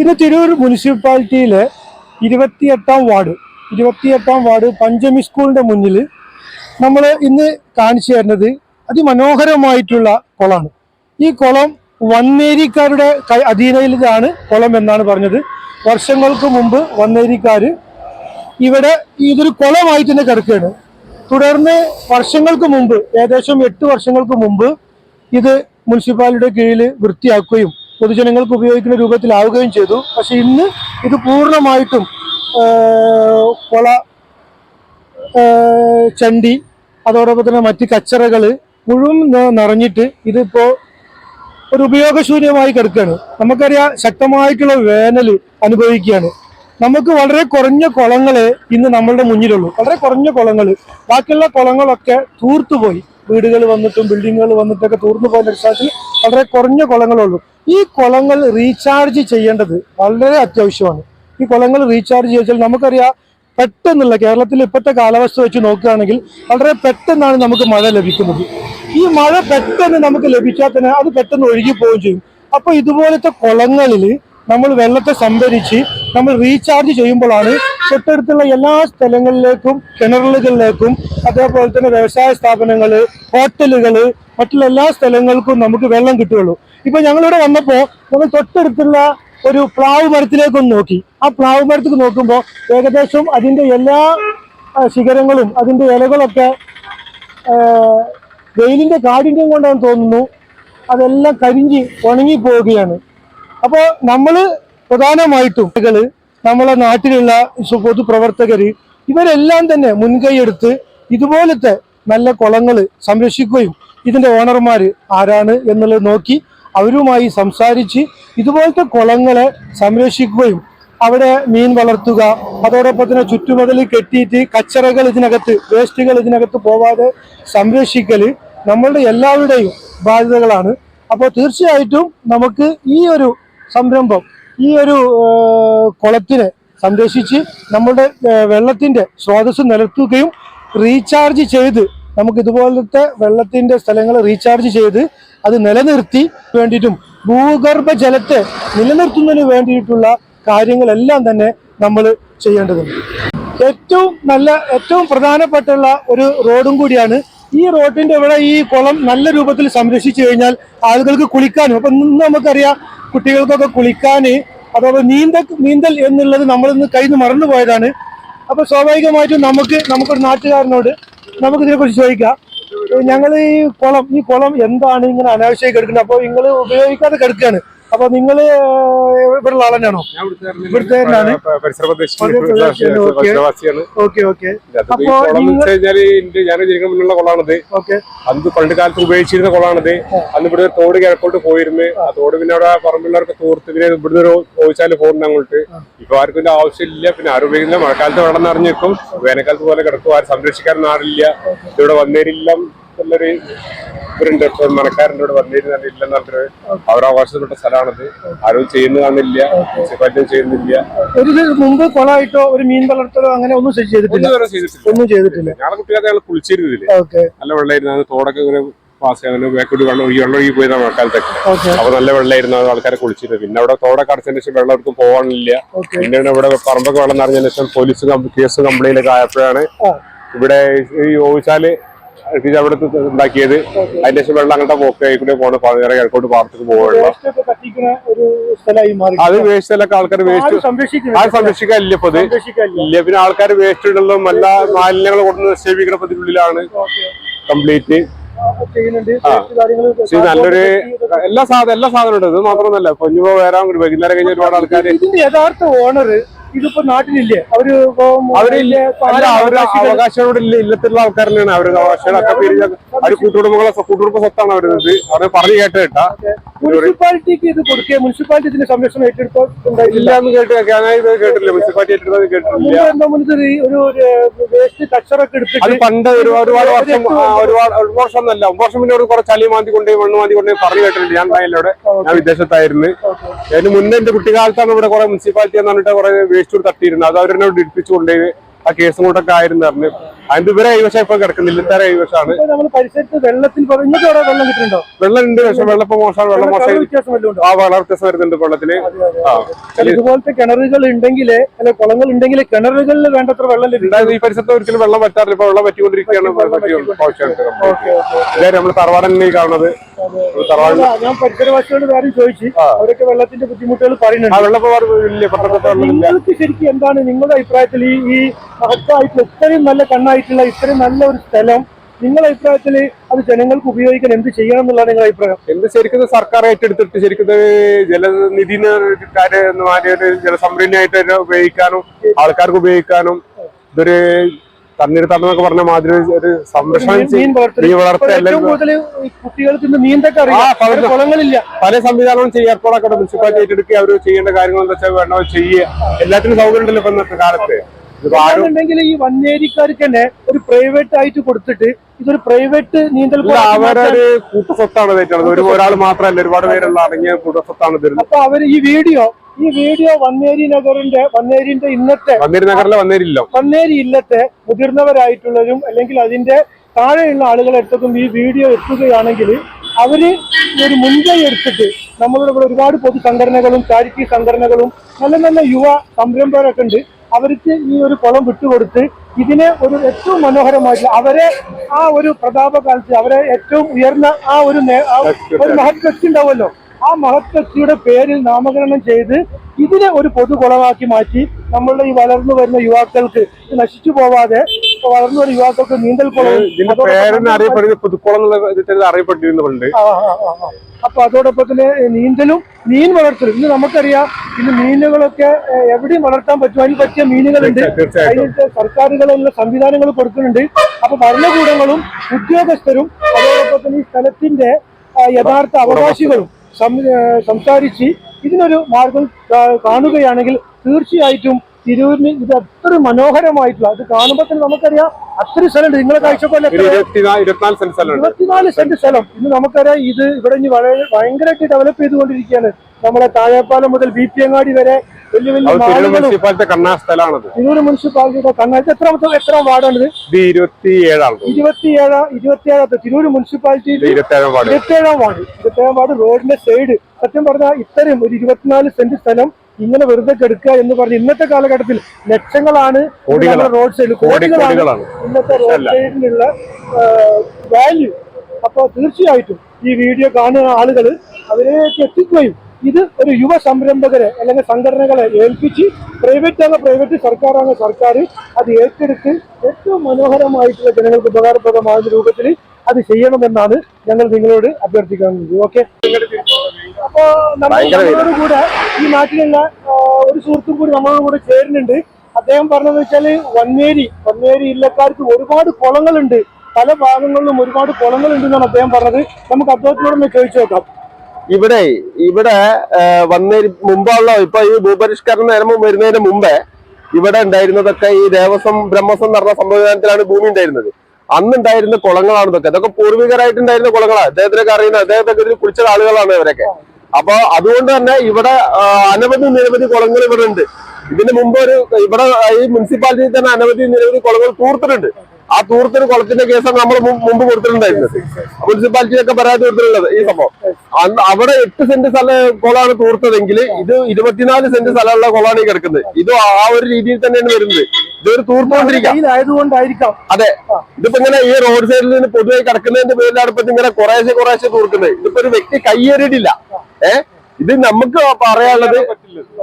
ഇത് തിരൂർ മുനിസിപ്പാലിറ്റിയിലെ ഇരുപത്തിയെട്ടാം വാർഡ്. ഇരുപത്തിയെട്ടാം വാർഡ് പഞ്ചമി സ്കൂളിന്റെ മുന്നിൽ നമ്മൾ ഇന്ന് കാണിച്ചു തരുന്നത് അതിമനോഹരമായിട്ടുള്ള കുളമാണ്. ഈ കുളം വന്നേരിക്കാരുടെ അധീനയിലാണ് കുളം എന്നാണ് പറഞ്ഞത്. വർഷങ്ങൾക്ക് മുമ്പ് വന്നേരിക്കാർ ഇവിടെ ഇതൊരു കുളമായി തന്നെ കിടക്കുകയാണ്. തുടർന്ന് വർഷങ്ങൾക്ക് മുമ്പ് ഏകദേശം എട്ട് വർഷങ്ങൾക്ക് മുമ്പ് ഇത് മുനിസിപ്പാലിറ്റിയുടെ കീഴിൽ വൃത്തിയാക്കുകയും പൊതുജനങ്ങൾക്ക് ഉപയോഗിക്കുന്ന രൂപത്തിലാവുകയും ചെയ്തു. പക്ഷെ ഇന്ന് ഇത് പൂർണമായിട്ടും കൊള ചണ്ടി അതോടൊപ്പം തന്നെ മറ്റ് കച്ചറകൾ മുഴുവൻ നിറഞ്ഞിട്ട് ഇതിപ്പോൾ ഒരു ഉപയോഗശൂന്യമായി കിടക്കുകയാണ്. നമുക്കറിയാം ശക്തമായിട്ടുള്ള വേനൽ അനുഭവിക്കുകയാണ്. നമുക്ക് വളരെ കുറഞ്ഞ കുളങ്ങൾ ഇന്ന് നമ്മളുടെ മുന്നിലുള്ളൂ. വളരെ കുറഞ്ഞ കുളങ്ങൾ ബാക്കിയുള്ള കുളങ്ങളൊക്കെ തൂർത്തുപോയി. വീടുകൾ വന്നിട്ടും ബിൽഡിങ്ങുകൾ വന്നിട്ടൊക്കെ തൂർന്നു പോയ അടിസ്ഥാനത്തിൽ വളരെ കുറഞ്ഞ കുളങ്ങളുള്ളൂ ഈ കുളങ്ങൾ റീചാർജ് ചെയ്യേണ്ടത് വളരെ അത്യാവശ്യമാണ്. ഈ കുളങ്ങൾ റീചാർജ് ചെയ്താൽ നമുക്കറിയാം പെട്ടെന്നുള്ള കേരളത്തിൽ ഇപ്പോഴത്തെ കാലാവസ്ഥ വെച്ച് നോക്കുകയാണെങ്കിൽ വളരെ പെട്ടെന്നാണ് നമുക്ക് മഴ ലഭിക്കുന്നത്. ഈ മഴ പെട്ടെന്ന് നമുക്ക് ലഭിച്ചാൽ തന്നെ അത് പെട്ടെന്ന് ഒഴുകി പോവുകയും ചെയ്യും. അപ്പൊ ഇതുപോലത്തെ കുളങ്ങളിൽ നമ്മൾ വെള്ളത്തെ സംഭരിച്ച് നമ്മൾ റീചാർജ് ചെയ്യുമ്പോഴാണ് തൊട്ടടുത്തുള്ള എല്ലാ സ്ഥലങ്ങളിലേക്കും കിണറുകളിലേക്കും അതേപോലെ തന്നെ വ്യവസായ സ്ഥാപനങ്ങൾ ഹോട്ടലുകൾ മറ്റുള്ള എല്ലാ സ്ഥലങ്ങൾക്കും നമുക്ക് വെള്ളം കിട്ടുകയുള്ളൂ. ഇപ്പൊ ഞങ്ങളിവിടെ വന്നപ്പോൾ നമ്മൾ തൊട്ടടുത്തുള്ള ഒരു പ്ലാവ് മരത്തിലേക്കൊന്ന് നോക്കി. ആ പ്ലാവ് മരത്തിൽ നോക്കുമ്പോൾ ഏകദേശം അതിന്റെ എല്ലാ ശിഖരങ്ങളും അതിന്റെ ഇലകളൊക്കെ വെയിലിന്റെ കാഠിന്യം കൊണ്ടാണ് തോന്നുന്നു. അതെല്ലാം കരിഞ്ഞ് ഉണങ്ങി പോവുകയാണ് അപ്പോൾ നമ്മൾ പ്രധാനമായിട്ടും നമ്മളെ നാട്ടിലുള്ള പൊതുപ്രവർത്തകര് ഇവരെല്ലാം തന്നെ മുൻകൈയെടുത്ത് ഇതുപോലത്തെ നല്ല കുളങ്ങൾ സംരക്ഷിക്കുകയും ഇതിന്റെ ഓണർമാര് ആരാണ് എന്നുള്ളത് നോക്കി അവരുമായി സംസാരിച്ച് ഇതുപോലത്തെ കുളങ്ങളെ സംരക്ഷിക്കുകയും അവിടെ മീൻ വളർത്തുക അതോടൊപ്പം തന്നെ ചുറ്റുമതിൽ കെട്ടിയിട്ട് കച്ചറകൾ ഇതിനകത്ത് വേസ്റ്റുകൾ ഇതിനകത്ത് പോവാതെ സംരക്ഷിക്കൽ നമ്മളുടെ എല്ലാവരുടെയും ബാധ്യതകളാണ്. അപ്പോൾ തീർച്ചയായിട്ടും നമുക്ക് ഈ ഒരു സംരംഭം ഈ ഒരു കുളത്തിനെ സംരക്ഷിച്ച് നമ്മുടെ വെള്ളത്തിന്റെ സ്രോതസ് നിലത്തുകയും റീചാർജ് ചെയ്ത് നമുക്ക് ഇതുപോലത്തെ വെള്ളത്തിന്റെ സ്ഥലങ്ങൾ റീചാർജ് ചെയ്ത് അത് നിലനിർത്തി വേണ്ടിയിട്ടും ഭൂഗർഭ ജലത്തെ നിലനിർത്തുന്നതിന് വേണ്ടിയിട്ടുള്ള കാര്യങ്ങളെല്ലാം തന്നെ നമ്മൾ ചെയ്യേണ്ടതുണ്ട്. ഏറ്റവും നല്ല ഏറ്റവും പ്രധാനപ്പെട്ടുള്ള ഒരു റോഡും കൂടിയാണ് ഈ റോട്ടിന്റെ ഇവിടെ ഈ കുളം നല്ല രൂപത്തിൽ സംരക്ഷിച്ചു കഴിഞ്ഞാൽ ആളുകൾക്ക് കുളിക്കാനും. അപ്പൊ ഇന്ന് നമുക്കറിയാം കുട്ടികൾക്കൊക്കെ കുളിക്കാന് അതോടെ നീന്തൽ നീന്തൽ എന്നുള്ളത് നമ്മളിന്ന് കയ്യിൽ നിന്ന് മറന്നുപോയതാണ് അപ്പൊ സ്വാഭാവികമായിട്ടും നമുക്ക് നമുക്കൊരു നാട്ടുകാരനോട് നമുക്ക് ഇതിനെക്കുറിച്ച് ചോദിക്കാം. ഞങ്ങൾ ഈ കുളം ഈ കുളം എന്താണ് ഇങ്ങനെ അനാവശ്യമായി കിടക്കുന്നത്? അപ്പോൾ നിങ്ങൾ ഉപയോഗിക്കാതെ കിടക്കുകയാണ് അപ്പൊ നിങ്ങൾ ഇവിടെ ആൾ തന്നെയാണോ. ഇവിടുത്തെ ഓക്കേ. Okay okay. അപ്പൊ ഈ അപ്പോ കുളം എന്ന് നിങ്ങൾ- വെച്ച് കഴിഞ്ഞാൽ ഇതിന്റെ ഞാൻ ജനിക്കുന്ന മുന്നുള്ള കുളമാണിത് അന്ന് പണ്ട് കാലത്ത് ഉപയോഗിച്ചിരുന്ന കൊള്ളാണത്. അന്ന് ഇവിടെ തോട് കിഴക്കോട്ട് പോയിരുന്നു. ആ തോട് പിന്നെ അവിടെ പറമ്പുള്ളവർക്ക് തൂർത്ത് പിന്നെ ഇവിടുന്ന് ഒരു ഓയിച്ചാൽ പോകുന്നു അങ്ങോട്ട്. ഇപ്പൊ ആർക്കും ഇതിന്റെ ആവശ്യമില്ല. പിന്നെ ആരും ഉപയോഗിക്കുന്ന മഴക്കാലത്ത് വെള്ളം നിറഞ്ഞിരിക്കും വേനൽക്കാലത്ത് പോലെ കിടക്കും. ആരും സംരക്ഷിക്കാൻ ആറില്ല ഇവിടെ വന്നേരില്ല. എന്നുള്ളൊരു ഇവരുണ്ട്. ഇപ്പൊ മനക്കാരന്റെ ഇവിടെ വന്നിരുന്നില്ലെന്ന് പറഞ്ഞിട്ട് അവരവകാശപ്പെട്ട സ്ഥലമാണത്. ആരും ചെയ്യുന്ന കാണില്ല. മുനിസിപ്പാലിറ്റിയും ചെയ്യുന്നില്ല. ഒരു ഇത് മുമ്പ് കൊളായിട്ടോ ഒരു മീൻ വളർത്തലോ അങ്ങനെ ഒന്നും ചെയ്തിട്ടില്ല. ഒന്നും ഇതുവരെ ചെയ്തിട്ടില്ല. ഒന്നും ചെയ്തിട്ടില്ല. ഞങ്ങളെ കുട്ടികളെ ഞങ്ങൾ കുളിച്ചിരുന്നില്ല? ഓക്കെ. നല്ല വെള്ളമായിരുന്നു തോടൊക്കെ ഇങ്ങനെ പാസ് അങ്ങനെ ബാക്കോട്ട് വെള്ളം ഒഴുകി വെള്ളം ഒഴുകി പോയതാണ് മഴക്കാലത്തൊക്കെ. അപ്പൊ നല്ല വെള്ളമായിരുന്നു അത് ആൾക്കാരെ കുളിച്ചിരുന്നത്. പിന്നെ അവിടെ തോടൊക്കെ അടച്ചതിന് ശേഷം വെള്ളം എടുക്കും പോകാനില്ല. പിന്നെ ഇവിടെ പറമ്പൊക്കെ വെള്ളം നിറഞ്ഞതിന് ശേഷം പോലീസ് കേസ് കംപ്ലൈന്റ് ഒക്കെ ആയപ്പോഴാണ് ഇവിടെ ഈ ഓവിച്ചാൽ ഇത് അവിടെ ഉണ്ടാക്കിയത് അതിന്റെ ശേഷം വെള്ളം അങ്ങനത്തെ പോക്കായി കൂടെ പോണ. വേറെ കിഴക്കോട്ട് പോകുള്ള പോകുള്ളൂ വേസ്റ്റ് സ്ഥലമൊക്കെ അത് ആൾക്കാർ വേസ്റ്റ്. ആരും സംരക്ഷിക്കാനില്ല ഇപ്പൊ ഇല്ല പിന്നെ ആൾക്കാർ വേസ്റ്റ് ഇടുന്നതും എല്ലാ മാലിന്യങ്ങൾ കൊണ്ട് നിക്ഷേപിക്കുന്ന പതിനുള്ളിലാണ് ഇതിനുള്ളിലാണ് കംപ്ലീറ്റ് നല്ലൊരു എല്ലാ സാധനം എല്ലാ സാധനം ഉണ്ട്. ഇത് മാത്രമൊന്നല്ല കൊഞ്ഞുപോ കൂടി വൈകുന്നേരം കഴിഞ്ഞ ഒരുപാട് ആൾക്കാർ യഥാർത്ഥ ഓണർ ഇതിപ്പോ നാട്ടിലില്ലേ? അവർ അവരില്ല അവർ? അവകാശത്തോട് ഇല്ല ഇല്ലത്തുള്ള ആൾക്കാർ തന്നെയാണ് അവർ അവകാശങ്ങളൊക്കെ അവർ കൂട്ടുകുടുംബങ്ങളെ കൂട്ടുകുടുംബ സ്വത്താണ് അവർ അവരെ പറഞ്ഞു കേട്ട കേട്ടാ മുനിസിപ്പാലിറ്റിക്ക് ഇത് കൊടുക്കുക മുനിസിപ്പാലിറ്റി ഇതിന്റെ സംരക്ഷണം ഏറ്റെടുത്തോ ഇല്ല എന്ന് കേട്ട് ഇത് കേട്ടില്ല മുനിസിപ്പാലിറ്റി ഏറ്റെടുത്തത് കേട്ടിട്ടില്ല. ഒരു വേസ്റ്റ് കച്ചറൊക്കെ അത് പണ്ട് ഒരു ഒരുപാട് വർഷം ഒരുപാട് ഒരു വർഷം എന്നല്ല ഒരു വർഷം മുന്നേ ഒരു കുറച്ച് അലി മാന്തി കൊണ്ടുപോയി മണ്ണ് മാന്തി കൊണ്ടുപോയി പറഞ്ഞു കേട്ടിട്ടുണ്ട്. ഞാൻ ഞാൻ വിദേശത്തായിരുന്നു. അതിന് മുന്നേ എന്റെ കുട്ടിക്കാലത്താണ് ഇവിടെ കുറെ മുനിസിപ്പാലിറ്റി എന്ന് പറഞ്ഞിട്ട് കുറെ വേസ്റ്റ് തട്ടിയിരുന്നു. അത് അവരെന്നോട് ഇടിപ്പിച്ചു കൊണ്ടുപോയി ആ കേസും കൂട്ടൊക്കെ ആയിരുന്നു പറഞ്ഞു അതിന്റെ ഇവരെ കൈവശം ഇപ്പൊ കിടക്കുന്നില്ല ഇത്തരം കൈവശമാണ് വെള്ളം ഉണ്ട് പക്ഷെ വെള്ളം ഇപ്പൊ മോശമാണ് വെള്ളം മോശം ആ വെള്ളം വ്യത്യാസം വരുന്നുണ്ട് വെള്ളത്തിൽ. ഇതുപോലത്തെ കിണറുകൾ ഉണ്ടെങ്കിൽ അല്ലെ കുളങ്ങൾ ഉണ്ടെങ്കിൽ കിണറുകളിൽ വേണ്ടത്ര വെള്ളം ഈ പരിസരത്ത് ഒരിക്കലും വെള്ളം പറ്റാറില്ല ഇപ്പൊ വെള്ളം പറ്റിക്കൊണ്ടിരിക്കുകയാണ് ഇതായി നമ്മൾ തന്നെ കാണുന്നത്. തറവാട് അല്ല, ഞാൻ പരിസരവാസികളോട് കാര്യം ചോദിച്ചു. അവരൊക്കെ വെള്ളത്തിന്റെ ബുദ്ധിമുട്ടുകൾ പറയുന്നുണ്ട്. ശരിക്കും എന്താണ് നിങ്ങളുടെ അഭിപ്രായത്തിൽ ഈ ഈ ഇത്രയും നല്ല കണ്ണായിട്ടുള്ള ഇത്രയും നല്ല ഒരു സ്ഥലം. നിങ്ങളുടെ അഭിപ്രായത്തിൽ അത് ജനങ്ങൾക്ക് ഉപയോഗിക്കാൻ എന്ത് ചെയ്യണം എന്നുള്ളതാണ് നിങ്ങളുടെ അഭിപ്രായം? എന്ത് ശരിക്കും സർക്കാർ ഏറ്റെടുത്തിട്ട് ശരിക്കും ജലനിധി ജലസംഭരണിയായിട്ട് തന്നെ ഉപയോഗിക്കാനും ആൾക്കാർക്ക് ഉപയോഗിക്കാനും ഇതൊരു തണ്ണീർത്തടം പറഞ്ഞ മാതിരി ഒരു സംരക്ഷണം കുട്ടികൾക്ക് പല- സംവിധാനവും ചെയ്യാർക്കോടൊക്കെ മുനിസിപ്പാലിറ്റി ഏറ്റെടുക്കുക അവർ ചെയ്യേണ്ട കാര്യങ്ങൾ എന്താ വെച്ചാൽ വേണോ ചെയ്യുക. എല്ലാത്തിനും സൗകര്യം ഉണ്ടല്ലോ ഇപ്പൊ ഇന്നത്തെ കാലത്ത്. ആരും ഈ വന്നേരിക്കാർക്ക് തന്നെ ഒരു പ്രൈവറ്റ് ആയിട്ട് കൊടുത്തിട്ട് ഇതൊരു പ്രൈവറ്റ് നീന്തൽ അവരൊരു കൂട്ടസ്വത്താണ് ഒരു ഒരാൾ മാത്രമല്ല ഒരുപാട് പേരുള്ള അടങ്ങിയ കൂട്ടസ്വത്താണ് തരുന്നത് അപ്പൊ അവർ ഈ വീഡിയോ ഈ വീഡിയോ വന്നേരി നഗറിന്റെ വന്നേരിന്റെ ഇന്നത്തെ വന്നേരി നഗറിലെ വന്നേരില്ലോ വന്നേരി ഇല്ലത്തെ മുതിർന്നവരായിട്ടുള്ളവരും അല്ലെങ്കിൽ അതിന്റെ താഴെയുള്ള ആളുകളെടുത്തും ഈ വീഡിയോ എത്തുകയാണെങ്കിൽ അവർ ഒരു മുൻകൈ എടുത്തിട്ട് നമ്മളിവിടെ ഒരുപാട് ഒരുപാട് പൊതുസംഘടനകളും ചാരിറ്റി സംഘടനകളും നല്ല നല്ല യുവ സംരംഭകരൊക്കെ ഉണ്ട്. അവർക്ക് ഈ ഒരു കുളം വിട്ടുകൊടുത്ത് ഇതിനെ ഒരു ഏറ്റവും മനോഹരമായിട്ട് അവരെ ആ ഒരു പ്രതാപകാലത്ത് അവരെ ഏറ്റവും ഉയർന്ന ആ ഒരു ഒരു മഹത് വ്യക്തി ഉണ്ടാവുമല്ലോ. ആ മഹത് വ്യക്തിയുടെ പേരിൽ നാമകരണം ചെയ്ത് ഇതിനെ ഒരു പൊതുകുളമാക്കി മാറ്റി നമ്മളുടെ ഈ വളർന്നു വരുന്ന യുവാക്കൾക്ക് നശിച്ചു പോവാതെ വളർന്നു വരുന്ന യുവാക്കൾക്ക് നീന്തൽ കുളം അറിയപ്പെടുന്നത് പുതുക്കുളം അറിയപ്പെട്ടിരുന്നുണ്ട്. അപ്പൊ അതോടൊപ്പം തന്നെ നീന്തലും മീൻ വളർത്തലും. ഇന്ന് നമുക്കറിയാം ഇന്ന് മീനുകളൊക്കെ എവിടെയും വളർത്താൻ പറ്റും. അതിന് പറ്റിയ മീനുകളുണ്ട്. അതിനൊക്കെ സർക്കാരുകളുള്ള സംവിധാനങ്ങൾ കൊടുക്കുന്നുണ്ട്. അപ്പൊ ഭരണകൂടങ്ങളും ഉദ്യോഗസ്ഥരും അതോടൊപ്പം തന്നെ ഈ സ്ഥലത്തിന്റെ യഥാർത്ഥ അവകാശികളും സംസാരിച്ച് ഇതിനൊരു മാർഗം കാണുകയാണെങ്കിൽ തീർച്ചയായിട്ടും തിരൂരിന് ഇത് അത്ര മനോഹരമായിട്ടുള്ള അത് കാണുമ്പോൾ തന്നെ നമുക്കറിയാം അത്രയും സ്ഥലമുണ്ട്. നിങ്ങളെ കാഴ്ചപ്പാടിൽ ഇരുപത്തിനാല് സെന്റ് സ്ഥലം. ഇന്ന് നമുക്കറിയാം ഇത് ഇവിടെ ഇനി വളരെ ഭയങ്കരമായിട്ട് ഡെവലപ്പ് ചെയ്തുകൊണ്ടിരിക്കുകയാണ്. നമ്മളെ താഴെപ്പാലം മുതൽ ബി പി അങ്ങാടി വരെ വലിയ വലിയ അത് മുനിസിപ്പാലിറ്റി കണ്ണാ സ്ഥലമാണത് തിരൂർ മുനിസിപ്പാലിറ്റിയുടെ കണ്ണാഴ്ച എത്ര എത്ര വാർഡാണിത്? ഇരുപത്തിയേഴാണ്. ഇരുപത്തിയേഴ് ഇരുപത്തിയേഴാമത്തെ തിരൂർ മുനിസിപ്പാലിറ്റിയിൽ ഇരുപത്തി ഏഴാം വാർഡ്. ഇരുപത്തിയേഴാം വാർഡ്. റോഡിന്റെ സൈഡ്. സത്യം പറഞ്ഞാൽ ഇത്തരം ഒരു ഇരുപത്തിനാല് സെന്റ് സ്ഥലം ഇങ്ങനെ വെറുതെ കെടുക്കുക എന്ന് പറഞ്ഞ് ഇന്നത്തെ കാലഘട്ടത്തിൽ ലക്ഷങ്ങളാണ് റോഡ് സൈഡിൽ കോടി കോടികളാണ് ഇന്നത്തെ റോഡ്. സൈഡിലുള്ള വാല്യൂ അപ്പോൾ തീർച്ചയായിട്ടും ഈ വീഡിയോ കാണുന്ന ആളുകൾ അവരേക്ക് എത്തിക്കുകയും ഇത് ഒരു യുവ സംരംഭകരെ അല്ലെങ്കിൽ സംഘടനകളെ ഏൽപ്പിച്ച് പ്രൈവറ്റ് ആണ് പ്രൈവറ്റ് സർക്കാർ ആണ് സർക്കാർ അത് ഏറ്റെടുത്ത് ഏറ്റവും മനോഹരമായിട്ടുള്ള ജനങ്ങൾക്ക് ഉപകാരപ്രദമാകുന്ന രൂപത്തിൽ അത് ചെയ്യണമെന്നാണ് ഞങ്ങൾ നിങ്ങളോട് അഭ്യർത്ഥിക്കുന്നത് ഓക്കെ? അപ്പോ. നമ്മളോട് കൂടെ ഈ നാട്ടിലുള്ള ഒരു സുഹൃത്തും കൂടി നമ്മളോട് കൂടെ ചേരുന്നുണ്ട്. അദ്ദേഹം പറഞ്ഞതെന്ന് വെച്ചാൽ വന്നേരി വന്നേരി ഇല്ലക്കാർക്ക് ഒരുപാട് കുളങ്ങളുണ്ട്. പല ഭാഗങ്ങളിലും ഒരുപാട് കുളങ്ങളുണ്ട് എന്നാണ് അദ്ദേഹം പറഞ്ഞത്. നമുക്ക് അദ്ദേഹത്തിനോടൊന്ന് ചോദിച്ചു നോക്കാം. ഇവിടെ ഇവിടെ വന്നേരി മുമ്പുള്ള ഇപ്പൊ ഈ ഭൂപരിഷ്കരണ നിയമം വരുന്നതിന് മുമ്പേ ഇവിടെ ഉണ്ടായിരുന്നതൊക്കെ ഈ ദേവസ്വം ബ്രഹ്മസം പറഞ്ഞ സംവിധാനത്തിലാണ് ഭൂമി ഉണ്ടായിരുന്നത്. അന്നുണ്ടായിരുന്ന കുളങ്ങളാണ് ഇതൊക്കെ. ഇതൊക്കെ പൂർവികരായിട്ടുണ്ടായിരുന്ന കുളങ്ങളാണ് അദ്ദേഹത്തിനൊക്കെ അറിയുന്ന അദ്ദേഹത്തൊക്കെ ഇതിൽ കുളിച്ച ആളുകളാണ് ഇവരൊക്കെ. അപ്പൊ അതുകൊണ്ട് തന്നെ ഇവിടെ അനവധി നിരവധി കുളങ്ങൾ ഇവിടെ ഉണ്ട്. ഇതിന് മുമ്പ് ഒരു ഇവിടെ ഈ മുനിസിപ്പാലിറ്റിയിൽ തന്നെ അനവധി നിരവധി കുളങ്ങൾ തൂർത്തിട്ടുണ്ട്. ആ തൂർത്തിന് കുളത്തിന്റെ കേസാണ് നമ്മൾ മുമ്പ് കൊടുത്തിട്ടുണ്ടായിരുന്നത് മുനിസിപ്പാലിറ്റിയൊക്കെ പരാതി കൊടുത്തിട്ടുള്ളത് ഈ സംഭവം. അവിടെ എട്ട് സെന്റ് സ്ഥല കുളമാണ് തൂർത്തതെങ്കിൽ ഇത് ഇരുപത്തിനാല് സെന്റ് സ്ഥലമുള്ള കുളമാണ് ഈ കിടക്കുന്നത്. ഇത് ആ ഒരു രീതിയിൽ തന്നെയാണ് വരുന്നത്. ഇതൊരു കയ്യിലായതുകൊണ്ടായിരിക്കാം. അതെ. ഇതിപ്പോ ഇങ്ങനെ ഈ റോഡ് സൈഡിൽ നിന്ന് പൊതുവെ കിടക്കുന്നതിന്റെ പേരിലാണ് ഇപ്പൊ ഇങ്ങനെ കുറേശ്ശെ കുറേശ്ശെ തൂർക്കുന്നത്. ഇതിപ്പോ ഒരു വ്യക്തി കയ്യേറിയിട്ടില്ല. ഏഹ് ഇത് നമുക്ക് പറയാനുള്ളത്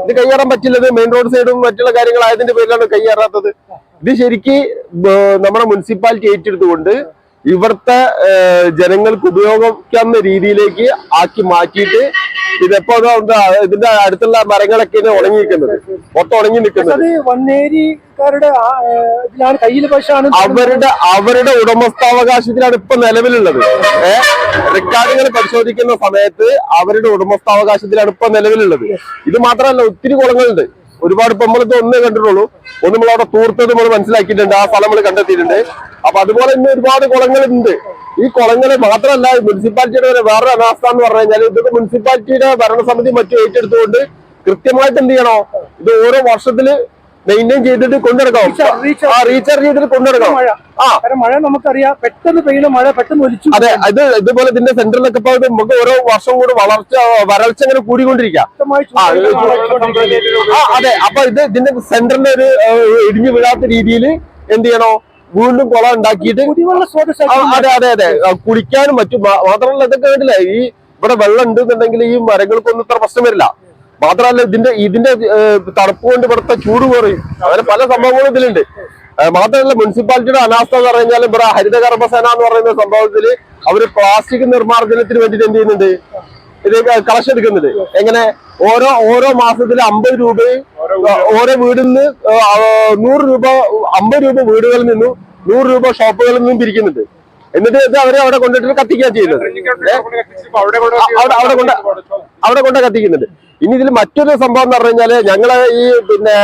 ഇത് കയ്യേറാൻ പറ്റില്ലത് മെയിൻ റോഡ് സൈഡും മറ്റുള്ള കാര്യങ്ങളായതിന്റെ പേരിലാണ് കയ്യേറാത്തത്. ഇത് ശരിക്ക് നമ്മുടെ മുനിസിപ്പാലിറ്റി ഏറ്റെടുത്തുകൊണ്ട് ഇവിടുത്തെ ഏഹ്, ജനങ്ങൾക്ക് ഉപയോഗിക്കാവുന്ന രീതിയിലേക്ക് ആക്കി മാറ്റിയിട്ട് ഇതെപ്പോ ഇതിന്റെ അടുത്തുള്ള മരങ്ങളൊക്കെ ഉണങ്ങി നിൽക്കുന്നത് മൊത്തം ഉണങ്ങി നിൽക്കുന്നത്. അവരുടെ അവരുടെ ഉടമസ്ഥാവകാശത്തിലാണ് ഇപ്പൊ നിലവിലുള്ളത്. ഏ റെക്കോർഡുകൾ പരിശോധിക്കുന്ന സമയത്ത് അവരുടെ ഉടമസ്ഥാവകാശത്തിലാണ് ഇപ്പൊ നിലവിലുള്ളത്. ഇത് മാത്രമല്ല ഒത്തിരി കുളങ്ങളുണ്ട്. ഒരുപാട് ഇപ്പൊ നമ്മളിത് ഒന്നേ കണ്ടിട്ടുള്ളൂ. ഒന്ന് നമ്മൾ അവിടെ തൂർത്തത് നമ്മൾ മനസ്സിലാക്കിയിട്ടുണ്ട്. ആ സ്ഥലം നമ്മൾ കണ്ടെത്തിയിട്ടുണ്ട്. അപ്പൊ അതുപോലെ തന്നെ ഒരുപാട് കുളങ്ങളുണ്ട്. ഈ കുളങ്ങൾ മാത്രമല്ല മുനിസിപ്പാലിറ്റിയുടെ ഒരു വേറൊരു അനാസ്ഥ എന്ന് പറഞ്ഞു കഴിഞ്ഞാൽ ഇതൊക്കെ മുനിസിപ്പാലിറ്റിയുടെ ഭരണസമിതി മറ്റും ഏറ്റെടുത്തുകൊണ്ട് കൃത്യമായിട്ട് എന്ത് ചെയ്യണോ? ഇത് ഓരോ വർഷത്തിൽ മെയിന്റെയിൻ ചെയ്തിട്ട് കൊണ്ടുനടക്കാം. ആ റീചാർജ് ചെയ്തിട്ട് കൊണ്ടുനടക്കാം മഴ. ആ. മഴ നമുക്കറിയാം പെട്ടെന്ന് പെയ്യുന്ന മഴ പെട്ടെന്ന് ഒലിച്ചു അതെ ഇത് ഇതുപോലെ ഇതിന്റെ സെന്ററിലൊക്കെ പോയത് നമുക്ക് ഓരോ വർഷം കൂടെ വളർച്ച വരൾച്ച ഇങ്ങനെ കൂടിക്കൊണ്ടിരിക്കാം. ആ, അതെ അപ്പൊ ഇത് ഇതിന്റെ സെന്ററിന്റെ ഒരു ഇടിഞ്ഞു വീഴാത്ത രീതിയിൽ എന്ത് ചെയ്യണോ? വീണ്ടും കുളം ഉണ്ടാക്കിയിട്ട് അതെ അതെ അതെ. കുടിക്കാനും മറ്റും മാത്രമല്ല ഇതൊക്കെ വേണ്ടില്ല ഈ ഇവിടെ വെള്ളം ഉണ്ടെന്നുണ്ടെങ്കിൽ ഈ മരങ്ങൾക്കൊന്നും ഇത്ര പ്രശ്നം വരില്ല. മാത്രമല്ല ഇതിന്റെ ഇതിന്റെ തണുപ്പ് കൊണ്ട് ഇവിടുത്തെ ചൂട് കുറയും. അങ്ങനെ പല സംഭവങ്ങളും ഇതിലുണ്ട്. മാത്രമല്ല മുനിസിപ്പാലിറ്റിയുടെ അനാസ്ഥ എന്ന് പറഞ്ഞാൽ ഇവിടെ ഹരിതകർമ്മസേന എന്ന് പറയുന്ന സംഭവത്തിൽ അവർ പ്ലാസ്റ്റിക് നിർമ്മാർജനത്തിന് വേണ്ടിയിട്ട് എന്ത് ചെയ്യുന്നുണ്ട്? ഇത് കളക്ഷൻ എടുക്കുന്നുണ്ട്. എങ്ങനെ? ഓരോ ഓരോ മാസത്തിൽ അമ്പത് രൂപയും ഓരോ വീടിൽ നിന്ന് നൂറ് രൂപ അമ്പത് രൂപ വീടുകളിൽ നിന്നും നൂറ് രൂപ ഷോപ്പുകളിൽ നിന്നും പിരിക്കുന്നുണ്ട്. എന്നിട്ട് അവരെ അവിടെ കൊണ്ടിട്ട് കത്തിക്കുക ചെയ്യുന്നത്. അവിടെ കൊണ്ട് അവിടെ കൊണ്ട് കത്തിക്കുന്നുണ്ട് ഇനി ഇതിൽ മറ്റൊരു സംഭവം എന്ന് പറഞ്ഞു കഴിഞ്ഞാൽ ഞങ്ങളെ ഈ പിന്നെ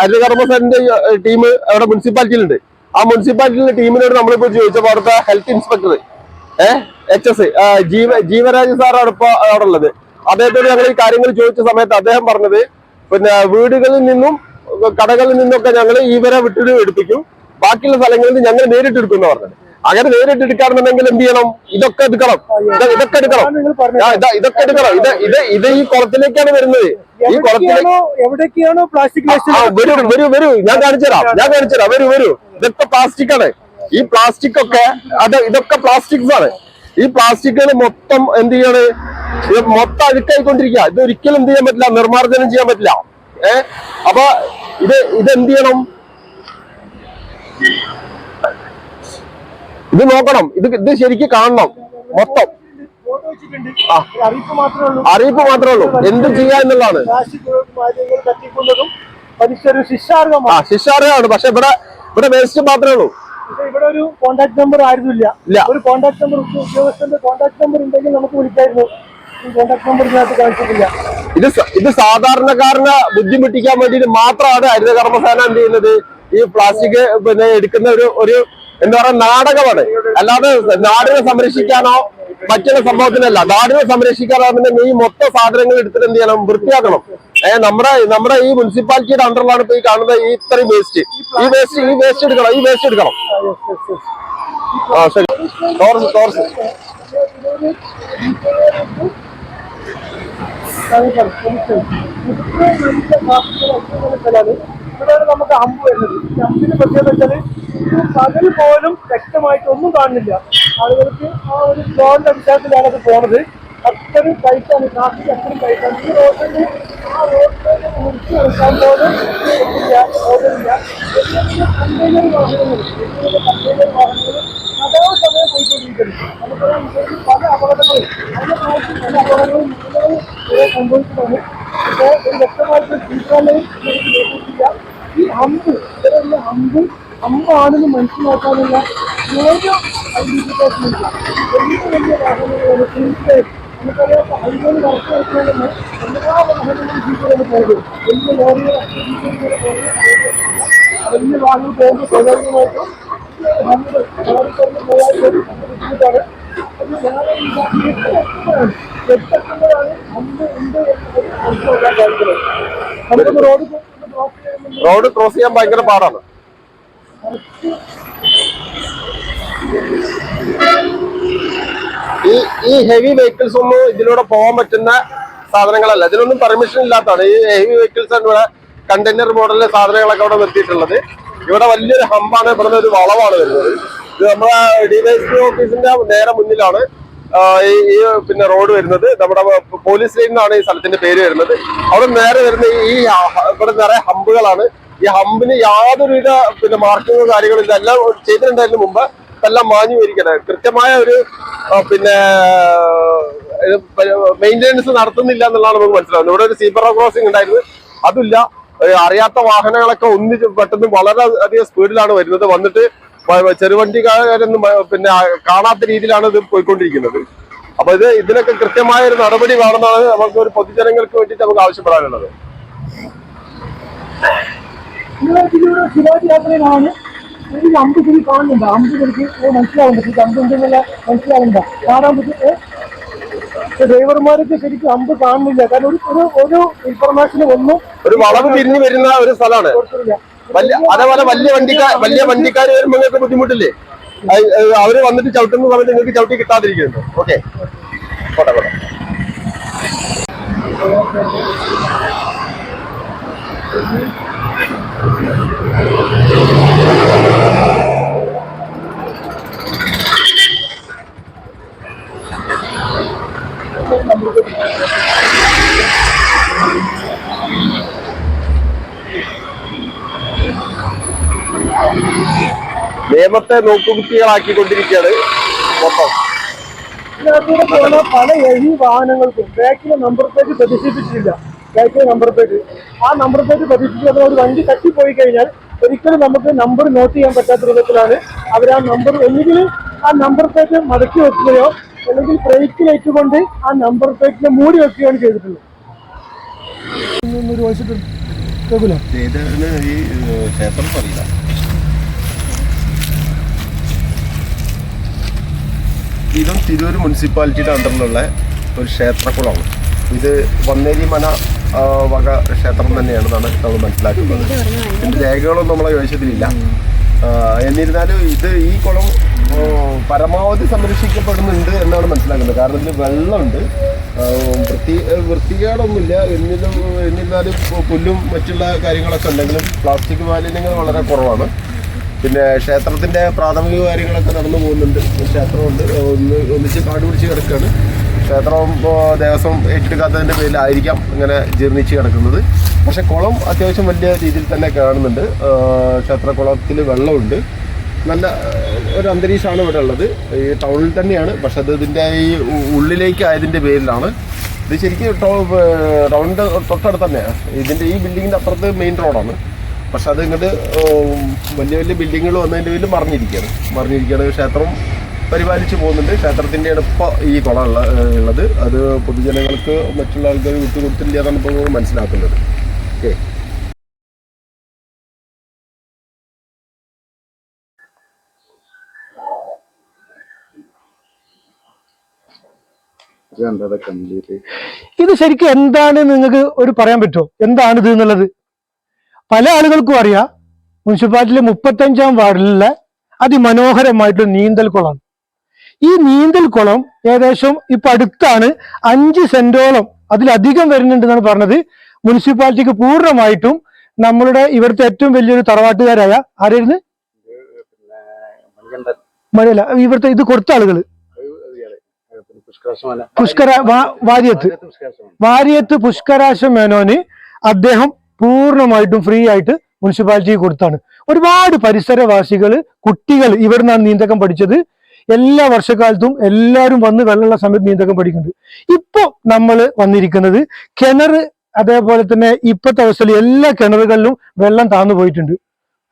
ഹരിതകർമ്മസേനന്റെ ടീം അവിടെ മുനിസിപ്പാലിറ്റിയിലുണ്ട്. ആ മുനിസിപ്പാലിറ്റിയിലെ ടീമിനോട് നമ്മളിപ്പോ ചോദിച്ചപ്പോ അവിടുത്തെ ഹെൽത്ത് ഇൻസ്പെക്ടർ ഏഹ് എച്ച് എസ് ജീവ ജീവരാജ് സാറാണ് ഇപ്പൊ അവിടെ ഉള്ളത്. അദ്ദേഹത്തോട് ഞങ്ങൾ ഈ കാര്യങ്ങൾ ചോദിച്ച സമയത്ത് അദ്ദേഹം പറഞ്ഞത് പിന്നെ വീടുകളിൽ നിന്നും കടകളിൽ നിന്നൊക്കെ ഞങ്ങൾ ഇവരെ വിട്ടിട്ട് എടുപ്പിക്കും. ബാക്കിയുള്ള സ്ഥലങ്ങളിൽ നിന്ന് ഞങ്ങൾ നേരിട്ട് എടുക്കും എന്ന് പറഞ്ഞത്. അങ്ങനെ നേരിട്ട് എടുക്കാണെന്നുണ്ടെങ്കിൽ എന്ത് ചെയ്യണം? ഇതൊക്കെ എടുക്കണം. ഇതൊക്കെ എടുക്കണം. ഇതൊക്കെ എടുക്കണം. ഇത് ഇത് ഇത് ഈ കുളത്തിലേക്കാണ് വരുന്നത്. ഈ കുളത്തിലേക്ക് എവിടേക്കാണോ പ്ലാസ്റ്റിക് വരൂ വരൂ വരൂ. ഞാൻ കാണിച്ചു തരാം. ഞാൻ കാണിച്ചു തരാം. വരൂ വരൂ. ഇതൊക്കെ പ്ലാസ്റ്റിക് ആണ്. ഈ പ്ലാസ്റ്റിക് ഒക്കെ അത് ഇതൊക്കെ പ്ലാസ്റ്റിക്സ് ആണ്. ഈ പ്ലാസ്റ്റിക്കുകൾ മൊത്തം എന്ത് ചെയ്യാണ്? മൊത്തം അഴുക്കായിക്കൊണ്ടിരിക്കുക. ഇത് ഒരിക്കലും എന്ത് ചെയ്യാൻ പറ്റില്ല. നിർമ്മാർജനം ചെയ്യാൻ പറ്റില്ല. ഏഹ് അപ്പൊ ഇത് ഇത് എന്ത് ചെയ്യണം? ഇത് നോക്കണം. ഇത് ഇത് ശരിക്കും കാണണം. മൊത്തം. അറിയിപ്പ് മാത്രമേ ഉള്ളൂ. എന്ത് ചെയ്യാ എന്നുള്ളതാണ്. ശിക്ഷാർഹമാണ് പക്ഷെ ഇവിടെ ഇവിടെ വേസ്റ്റ് മാത്രമേ ഉള്ളൂ. ഇവിടെ ഒരു കോണ്ടാക്ട് നമ്പർ ആയിരുന്നില്ല ഇല്ല. ഒരു കോണ്ടാക്ട് നമ്പർ ഉദ്യോഗസ്ഥന്റെ കോണ്ടാക്ട് നമ്പർ ഉണ്ടെങ്കിൽ നമുക്ക് വിളിക്കായിരുന്നു കോണ്ടാക്ട് നമ്പർ ഇതിനകത്ത് കാണിച്ചിട്ടില്ല ഇത് ഇത് സാധാരണക്കാരനെ ബുദ്ധിമുട്ടിക്കാൻ വേണ്ടിയിട്ട് മാത്രമാണ് ഹരിതകർമ്മസേന എന്ത് ചെയ്യുന്നത്? ഈ പ്ലാസ്റ്റിക് പിന്നെ എടുക്കുന്ന ഒരു ഒരു എന്താ പറയുക നാടകമാണ്. അല്ലാതെ നാടിനെ സംരക്ഷിക്കാനോ മറ്റുള്ള സംഭവത്തിനല്ല. നാടിനെ സംരക്ഷിക്കാനാണെന്നുണ്ടെങ്കിൽ ഈ മൊത്തം സാധനങ്ങൾ എടുത്തിട്ട് എന്ത് ചെയ്യണം? വൃത്തിയാക്കണം. ഏഹ് നമ്മുടെ നമ്മുടെ ഈ മുനിസിപ്പാലിറ്റിയുടെ അണ്ടറിലാണ് ഇപ്പൊ ഈ കാണുന്ന ഈ ഇത്രയും വേസ്റ്റ് ഈ വേസ്റ്റ് ഈ വേസ്റ്റ് എടുക്കണം ഈ വേസ്റ്റ് എടുക്കണം. ആ ശരി. ടോർസ് ടോർസ് ഇവിടെയാണ് നമുക്ക് അമ്പ് വരുന്നത്. ഈ അമ്പിന് പ്രത്യേകത വെച്ചാൽ പകൽ പോലും വ്യക്തമായിട്ട് ഒന്നും കാണുന്നില്ല. ആളുകൾക്ക് ആ ഒരു ഫ്ലോറിന്റെ അടിസ്ഥാനത്തിലാണ് അത് പോണത്. അത്രയും ടൈറ്റാണ് ട്രാഫിക് അത്രയും ടൈറ്റാണ് ഈ റോഡിൽ ആ റോഡിലേക്ക് മുറിച്ച് നടക്കാൻ പോലും ഇല്ല, റോഡില്ല. വലിയ കണ്ടെയ്നർ വാഹനങ്ങൾ കണ്ടെയ്നർ വാഹനങ്ങൾ സമയം പോയിക്കൊണ്ടിരിക്കുന്നു. നമുക്കറിയാം പല അപകടങ്ങളും പല പ്രാവശ്യം പല അപകടങ്ങളും മൃഗങ്ങളും സംഭവിച്ചതാണ് പക്ഷേ ഒരു വ്യക്തമായിട്ട് തീർത്ഥാലയം കേട്ടിട്ടില്ല ഈ ഹമ്പ് ഇത്തരമുള്ള ഹമ്പ് ഹമ്പാണെന്ന് മനസ്സിലാക്കാനുള്ള ഐഡന്റിഫിക്കേഷൻ ഇല്ല വലിയ വലിയ വാഹനങ്ങളാണ് വലിയ വാഹനം പോകുമ്പോൾ സ്വാഭാവികമായിട്ടും ബുദ്ധിമുട്ടാണ്. റോഡ് ക്രോസ് ചെയ്യാൻ ഭയങ്കര പാടാണ്. ഈ ഈ ഹെവി വെഹിക്കിൾസ് ഒന്നും ഇതിലൂടെ പോകാൻ പറ്റുന്ന സാധനങ്ങളല്ല. ഇതിനൊന്നും പെർമിഷൻ ഇല്ലാത്തതാണ്. ഈ ഹെവി വെഹിക്കിൾസ് ആണ് ഇവിടെ കണ്ടെയ്നർ മോഡലിലെ സാധനങ്ങളൊക്കെ അവിടെ നിർത്തിയിട്ടുള്ളത്. ഇവിടെ വലിയൊരു ഹമ്പാണ് ഇവിടുന്ന് ഒരു വളവാണ് വരുന്നത്. ഇത് നമ്മുടെ ഡിവൈഎസ്പി ഓഫീസിന്റെ നേരെ മുന്നിലാണ് ഈ പിന്നെ റോഡ് വരുന്നത്. നമ്മുടെ പോലീസ് ലൈൻ ഈ സ്ഥലത്തിന്റെ പേര് വരുന്നത്. അവിടെ നേരെ വരുന്ന ഈ ഇവിടെ നിറയെ ഹമ്പുകളാണ്. ഈ ഹമ്പിന് യാതൊരുവിധ പിന്നെ മാർക്കിങ്ങോ കാര്യങ്ങളില്ല എല്ലാം ചെയ്തിട്ടുണ്ടായിരുന്നു മുമ്പ്. എല്ലാം മാഞ്ഞു വരികയാണ് കൃത്യമായ ഒരു പിന്നെ മെയിന്റെനൻസ് നടത്തുന്നില്ല എന്നുള്ളതാണ് നമുക്ക് മനസ്സിലാവുന്നത്. ഇവിടെ ഒരു സീബ്ര ക്രോസിംഗ് ഉണ്ടായിരുന്നു. അതില്ല അറിയാത്ത വാഹനങ്ങളൊക്കെ ഒന്നിച്ച് പെട്ടെന്ന് വളരെ അധികം സ്പീഡിലാണ് വരുന്നത്. വന്നിട്ട് ചെറുവണ്ടിക്കാരൊന്നും പിന്നെ കാണാത്ത രീതിയിലാണ് ഇത് പോയിക്കൊണ്ടിരിക്കുന്നത്. അപ്പൊ ഇത് ഇതിനൊക്കെ കൃത്യമായ ഒരു നടപടി വേണമെന്നാണ് നമുക്ക് ഒരു പൊതുജനങ്ങൾക്ക് വേണ്ടിയിട്ട് നമുക്ക് ആവശ്യപ്പെടാനുള്ളത്. ഈ അമ്പ് ശരി കാണുന്നുണ്ട്. അമ്പ് ശരിക്ക് മനസ്സിലാവുന്നുണ്ട്. ഈ അമ്പ് ഉണ്ടെന്നുള്ള മനസ്സിലാവുന്നുണ്ട്. കാണാൻ പറ്റും ഡ്രൈവർമാരൊക്കെ ശരിക്കും അമ്പ് കാണുന്നില്ല. കാരണം ഒരു ഒരു ഒരു ഇൻഫർമേഷനും ഒന്നും ഒരു വളവ് തിരിഞ്ഞു വരുന്ന ഒരു സ്ഥലമാണ്. അതേപോലെ വലിയ വണ്ടിക്കാർ വലിയ വണ്ടിക്കാർ വരുമ്പോൾ നിങ്ങൾക്ക് ബുദ്ധിമുട്ടില്ലേ? അവർ വന്നിട്ട് ചവിട്ടുന്ന സമയത്ത് നിങ്ങൾക്ക് ചവിട്ടി കിട്ടാതിരിക്കുന്നുണ്ട്? ഓക്കെ. പോട്ടെ പോട്ടെ. നിയമത്തെ നോക്കുകുത്തികളാക്കിക്കൊണ്ടിരിക്കുകയാണ് മൊത്തം. ഇതിനകത്തൂടെ പോകുന്ന പല എഴുതി വാഹനങ്ങൾക്കും ബാക്കിലെ നമ്പർ പ്ലേറ്റ് പ്രദർശിപ്പിച്ചിട്ടില്ല ബാക്കിലെ നമ്പർ പ്ലേറ്റ് ആ നമ്പർ പ്ലേറ്റ് പ്രദർശിപ്പിച്ചത് ഒരു വണ്ടി തട്ടിപ്പോയി കഴിഞ്ഞാൽ ഒരിക്കലും നമുക്ക് നമ്പർ നോട്ട് ചെയ്യാൻ പറ്റാത്ത വിധത്തിലാണ്. അവർ ആ നമ്പർ ഒന്നുകിൽ ആ നമ്പർ പ്ലേറ്റ് മടക്കി വെക്കുകയോ അല്ലെങ്കിൽ ബ്രേക്കിൽ കൊണ്ട് ആ നമ്പർ പ്ലേറ്റിനെ മൂടി വെക്കുകയാണ് ചെയ്തിട്ടുള്ളത്. ഒരു വോയിസിട്ടുണ്ട് കേൾക്കില്ല ഈ ക്ഷേത്രം പറയില്ല ഇതും തിരൂർ മുനിസിപ്പാലിറ്റിയുടെ അണ്ടറിലുള്ള ഒരു ക്ഷേത്രക്കുളമാണ്. ഇത് വന്നേരി മന ആ, വക ക്ഷേത്രം തന്നെയാണെന്നാണ് നമ്മൾ മനസ്സിലാക്കുന്നത്. ഇതിന്റെ രേഖകളൊന്നും നമ്മളെ ചോദിച്ചതിലില്ല എന്നിരുന്നാലും ഇത് ഈ കുളം പരമാവധി സംരക്ഷിക്കപ്പെടുന്നുണ്ട് എന്നാണ് മനസ്സിലാക്കുന്നത്. കാരണം ഇതിന് വെള്ളമുണ്ട്. വൃത്തി വൃത്തികേടൊന്നുമില്ല. എന്നിലും എന്നിരുന്നാലും പുല്ലും മറ്റുള്ള കാര്യങ്ങളൊക്കെ ഉണ്ടെങ്കിലും പ്ലാസ്റ്റിക് മാലിന്യങ്ങൾ വളരെ കുറവാണ്. പിന്നെ ക്ഷേത്രത്തിന്റെ പ്രാഥമിക കാര്യങ്ങളൊക്കെ നടന്നു പോകുന്നുണ്ട്. ക്ഷേത്രമുണ്ട്. ഒന്ന് ഒന്നിച്ച് കാട് പിടിച്ച് കിടക്കുകയാണ്. ക്ഷേത്രം ദേവസ്വം ഏറ്റെടുക്കാത്തതിന്റെ പേരിലായിരിക്കാം ഇങ്ങനെ ജീർണിച്ച് കിടക്കുന്നത്. പക്ഷെ കുളം അത്യാവശ്യം വലിയ രീതിയിൽ തന്നെ കാണുന്നുണ്ട്. ക്ഷേത്ര ക്ഷേത്രക്കുളത്തിൽ വെള്ളമുണ്ട്. നല്ല ഒരു അന്തരീക്ഷമാണ് ഇവിടെ ഉള്ളത്. ഈ ടൗണിൽ തന്നെയാണ്. പക്ഷെ അത് ഇതിന്റെ ഈ ഉള്ളിലേക്ക് ആയതിന്റെ പേരിലാണ്. ഇത് ശരിക്കും ടൗണിന്റെ തൊട്ടടുത്ത് തന്നെയാണ് ഇതിന്റെ ഈ ബിൽഡിങ്ങിന്റെ അപ്പുറത്ത് മെയിൻ റോഡാണ്. പക്ഷെ അത് ഇങ്ങോട്ട് വലിയ വലിയ ബിൽഡിങ്ങുകൾ വന്നതിന്റെ പേരിൽ മറിഞ്ഞിരിക്കുകയാണ്. മറിഞ്ഞിരിക്കുകയാണ്. ക്ഷേത്രം പരിപാലിച്ച് പോകുന്നുണ്ട്. ക്ഷേത്രത്തിന്റെ ഇപ്പോൾ ഈ കുളം ഉള്ള ഉള്ളത്. അത് പൊതുജനങ്ങൾക്ക് മറ്റുള്ള ആൾക്കാർ വിട്ടുകൊടുത്തില്ല എന്നാണ് ഇപ്പോൾ മനസ്സിലാക്കുന്നത്. ഓക്കെ. ഇത് ശരിക്കും എന്താണ് നിങ്ങൾക്ക് ഒരു പറയാൻ പറ്റുമോ? എന്താണ് ഇത് എന്നുള്ളത്? പല ആളുകൾക്കും അറിയാം മുനിസിപ്പാലിറ്റിയിലെ മുപ്പത്തഞ്ചാം വാർഡിലുള്ള അതിമനോഹരമായിട്ടുള്ള നീന്തൽ കുളം. ഈ നീന്തൽ കുളം ഏകദേശം ഇപ്പൊ അടുത്താണ് അഞ്ച് സെന്റോളം അതിലധികം വരുന്നുണ്ടെന്നാണ് പറഞ്ഞത്. മുനിസിപ്പാലിറ്റിക്ക് പൂർണമായിട്ടും നമ്മളുടെ ഇവിടുത്തെ ഏറ്റവും വലിയൊരു തറവാട്ടുകാരായ ആരായിരുന്നു? മഴയല്ല ഇവിടുത്തെ ഇത് കൊടുത്ത ആളുകൾ പുഷ്കര വാര്യത്ത്. വാര്യത്ത് പുഷ്കരാശ മേനോന് അദ്ദേഹം പൂർണമായിട്ടും ഫ്രീ ആയിട്ട് മുനിസിപ്പാലിറ്റി കൊടുത്താണ്. ഒരുപാട് പരിസരവാസികൾ കുട്ടികൾ ഇവിടുന്നാണ് നീന്തക്കം പഠിച്ചത്. എല്ലാ വർഷക്കാലത്തും എല്ലാവരും വന്ന് വെള്ളമുള്ള സമയത്ത് നീന്തക്കം പഠിക്കുന്നുണ്ട്. ഇപ്പൊ നമ്മൾ വന്നിരിക്കുന്നത് കിണർ അതേപോലെ തന്നെ ഇപ്പോഴത്തെ അവസ്ഥയിൽ എല്ലാ കിണറുകളിലും വെള്ളം താന്നു പോയിട്ടുണ്ട്.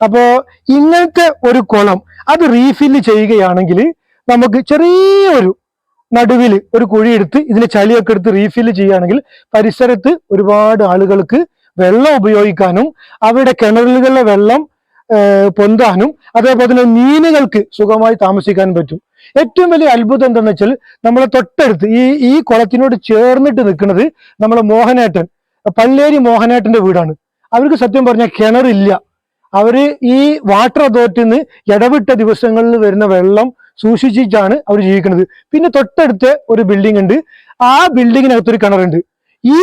അപ്പോൾ ഇങ്ങനത്തെ ഒരു കുളം അത് റീഫില്ല് ചെയ്യുകയാണെങ്കിൽ നമുക്ക് ചെറിയൊരു നടുവിൽ ഒരു കുഴിയെടുത്ത് ഇതിലെ ചളിയൊക്കെ എടുത്ത് റീഫില്ല് ചെയ്യുകയാണെങ്കിൽ പരിസരത്ത് ഒരുപാട് ആളുകൾക്ക് വെള്ളം ഉപയോഗിക്കാനും അവരുടെ കിണറുകളിലെ വെള്ളം പൊന്താനും അതേപോലെ തന്നെ മീനുകൾക്ക് സുഖമായി താമസിക്കാനും പറ്റും. ഏറ്റവും വലിയ അത്ഭുതം എന്താണെന്ന് വെച്ചാൽ നമ്മളെ തൊട്ടടുത്ത് ഈ ഈ കുളത്തിനോട് ചേർന്നിട്ട് നിൽക്കുന്നത് നമ്മളെ മോഹനേട്ടൻ പല്ലേരി മോഹനേട്ടന്റെ വീടാണ്. അവർക്ക് സത്യം പറഞ്ഞാൽ കിണറില്ല. അവർ ഈ വാട്ടർ അതോറിറ്റിൽ നിന്ന് ഇടവിട്ട ദിവസങ്ങളിൽ വരുന്ന വെള്ളം സൂക്ഷിച്ചിട്ടാണ് അവർ ജീവിക്കുന്നത്. പിന്നെ തൊട്ടടുത്ത് ഒരു ബിൽഡിംഗ് ഉണ്ട്. ആ ബിൽഡിങ്ങിനകത്തൊരു കിണറുണ്ട്. ഈ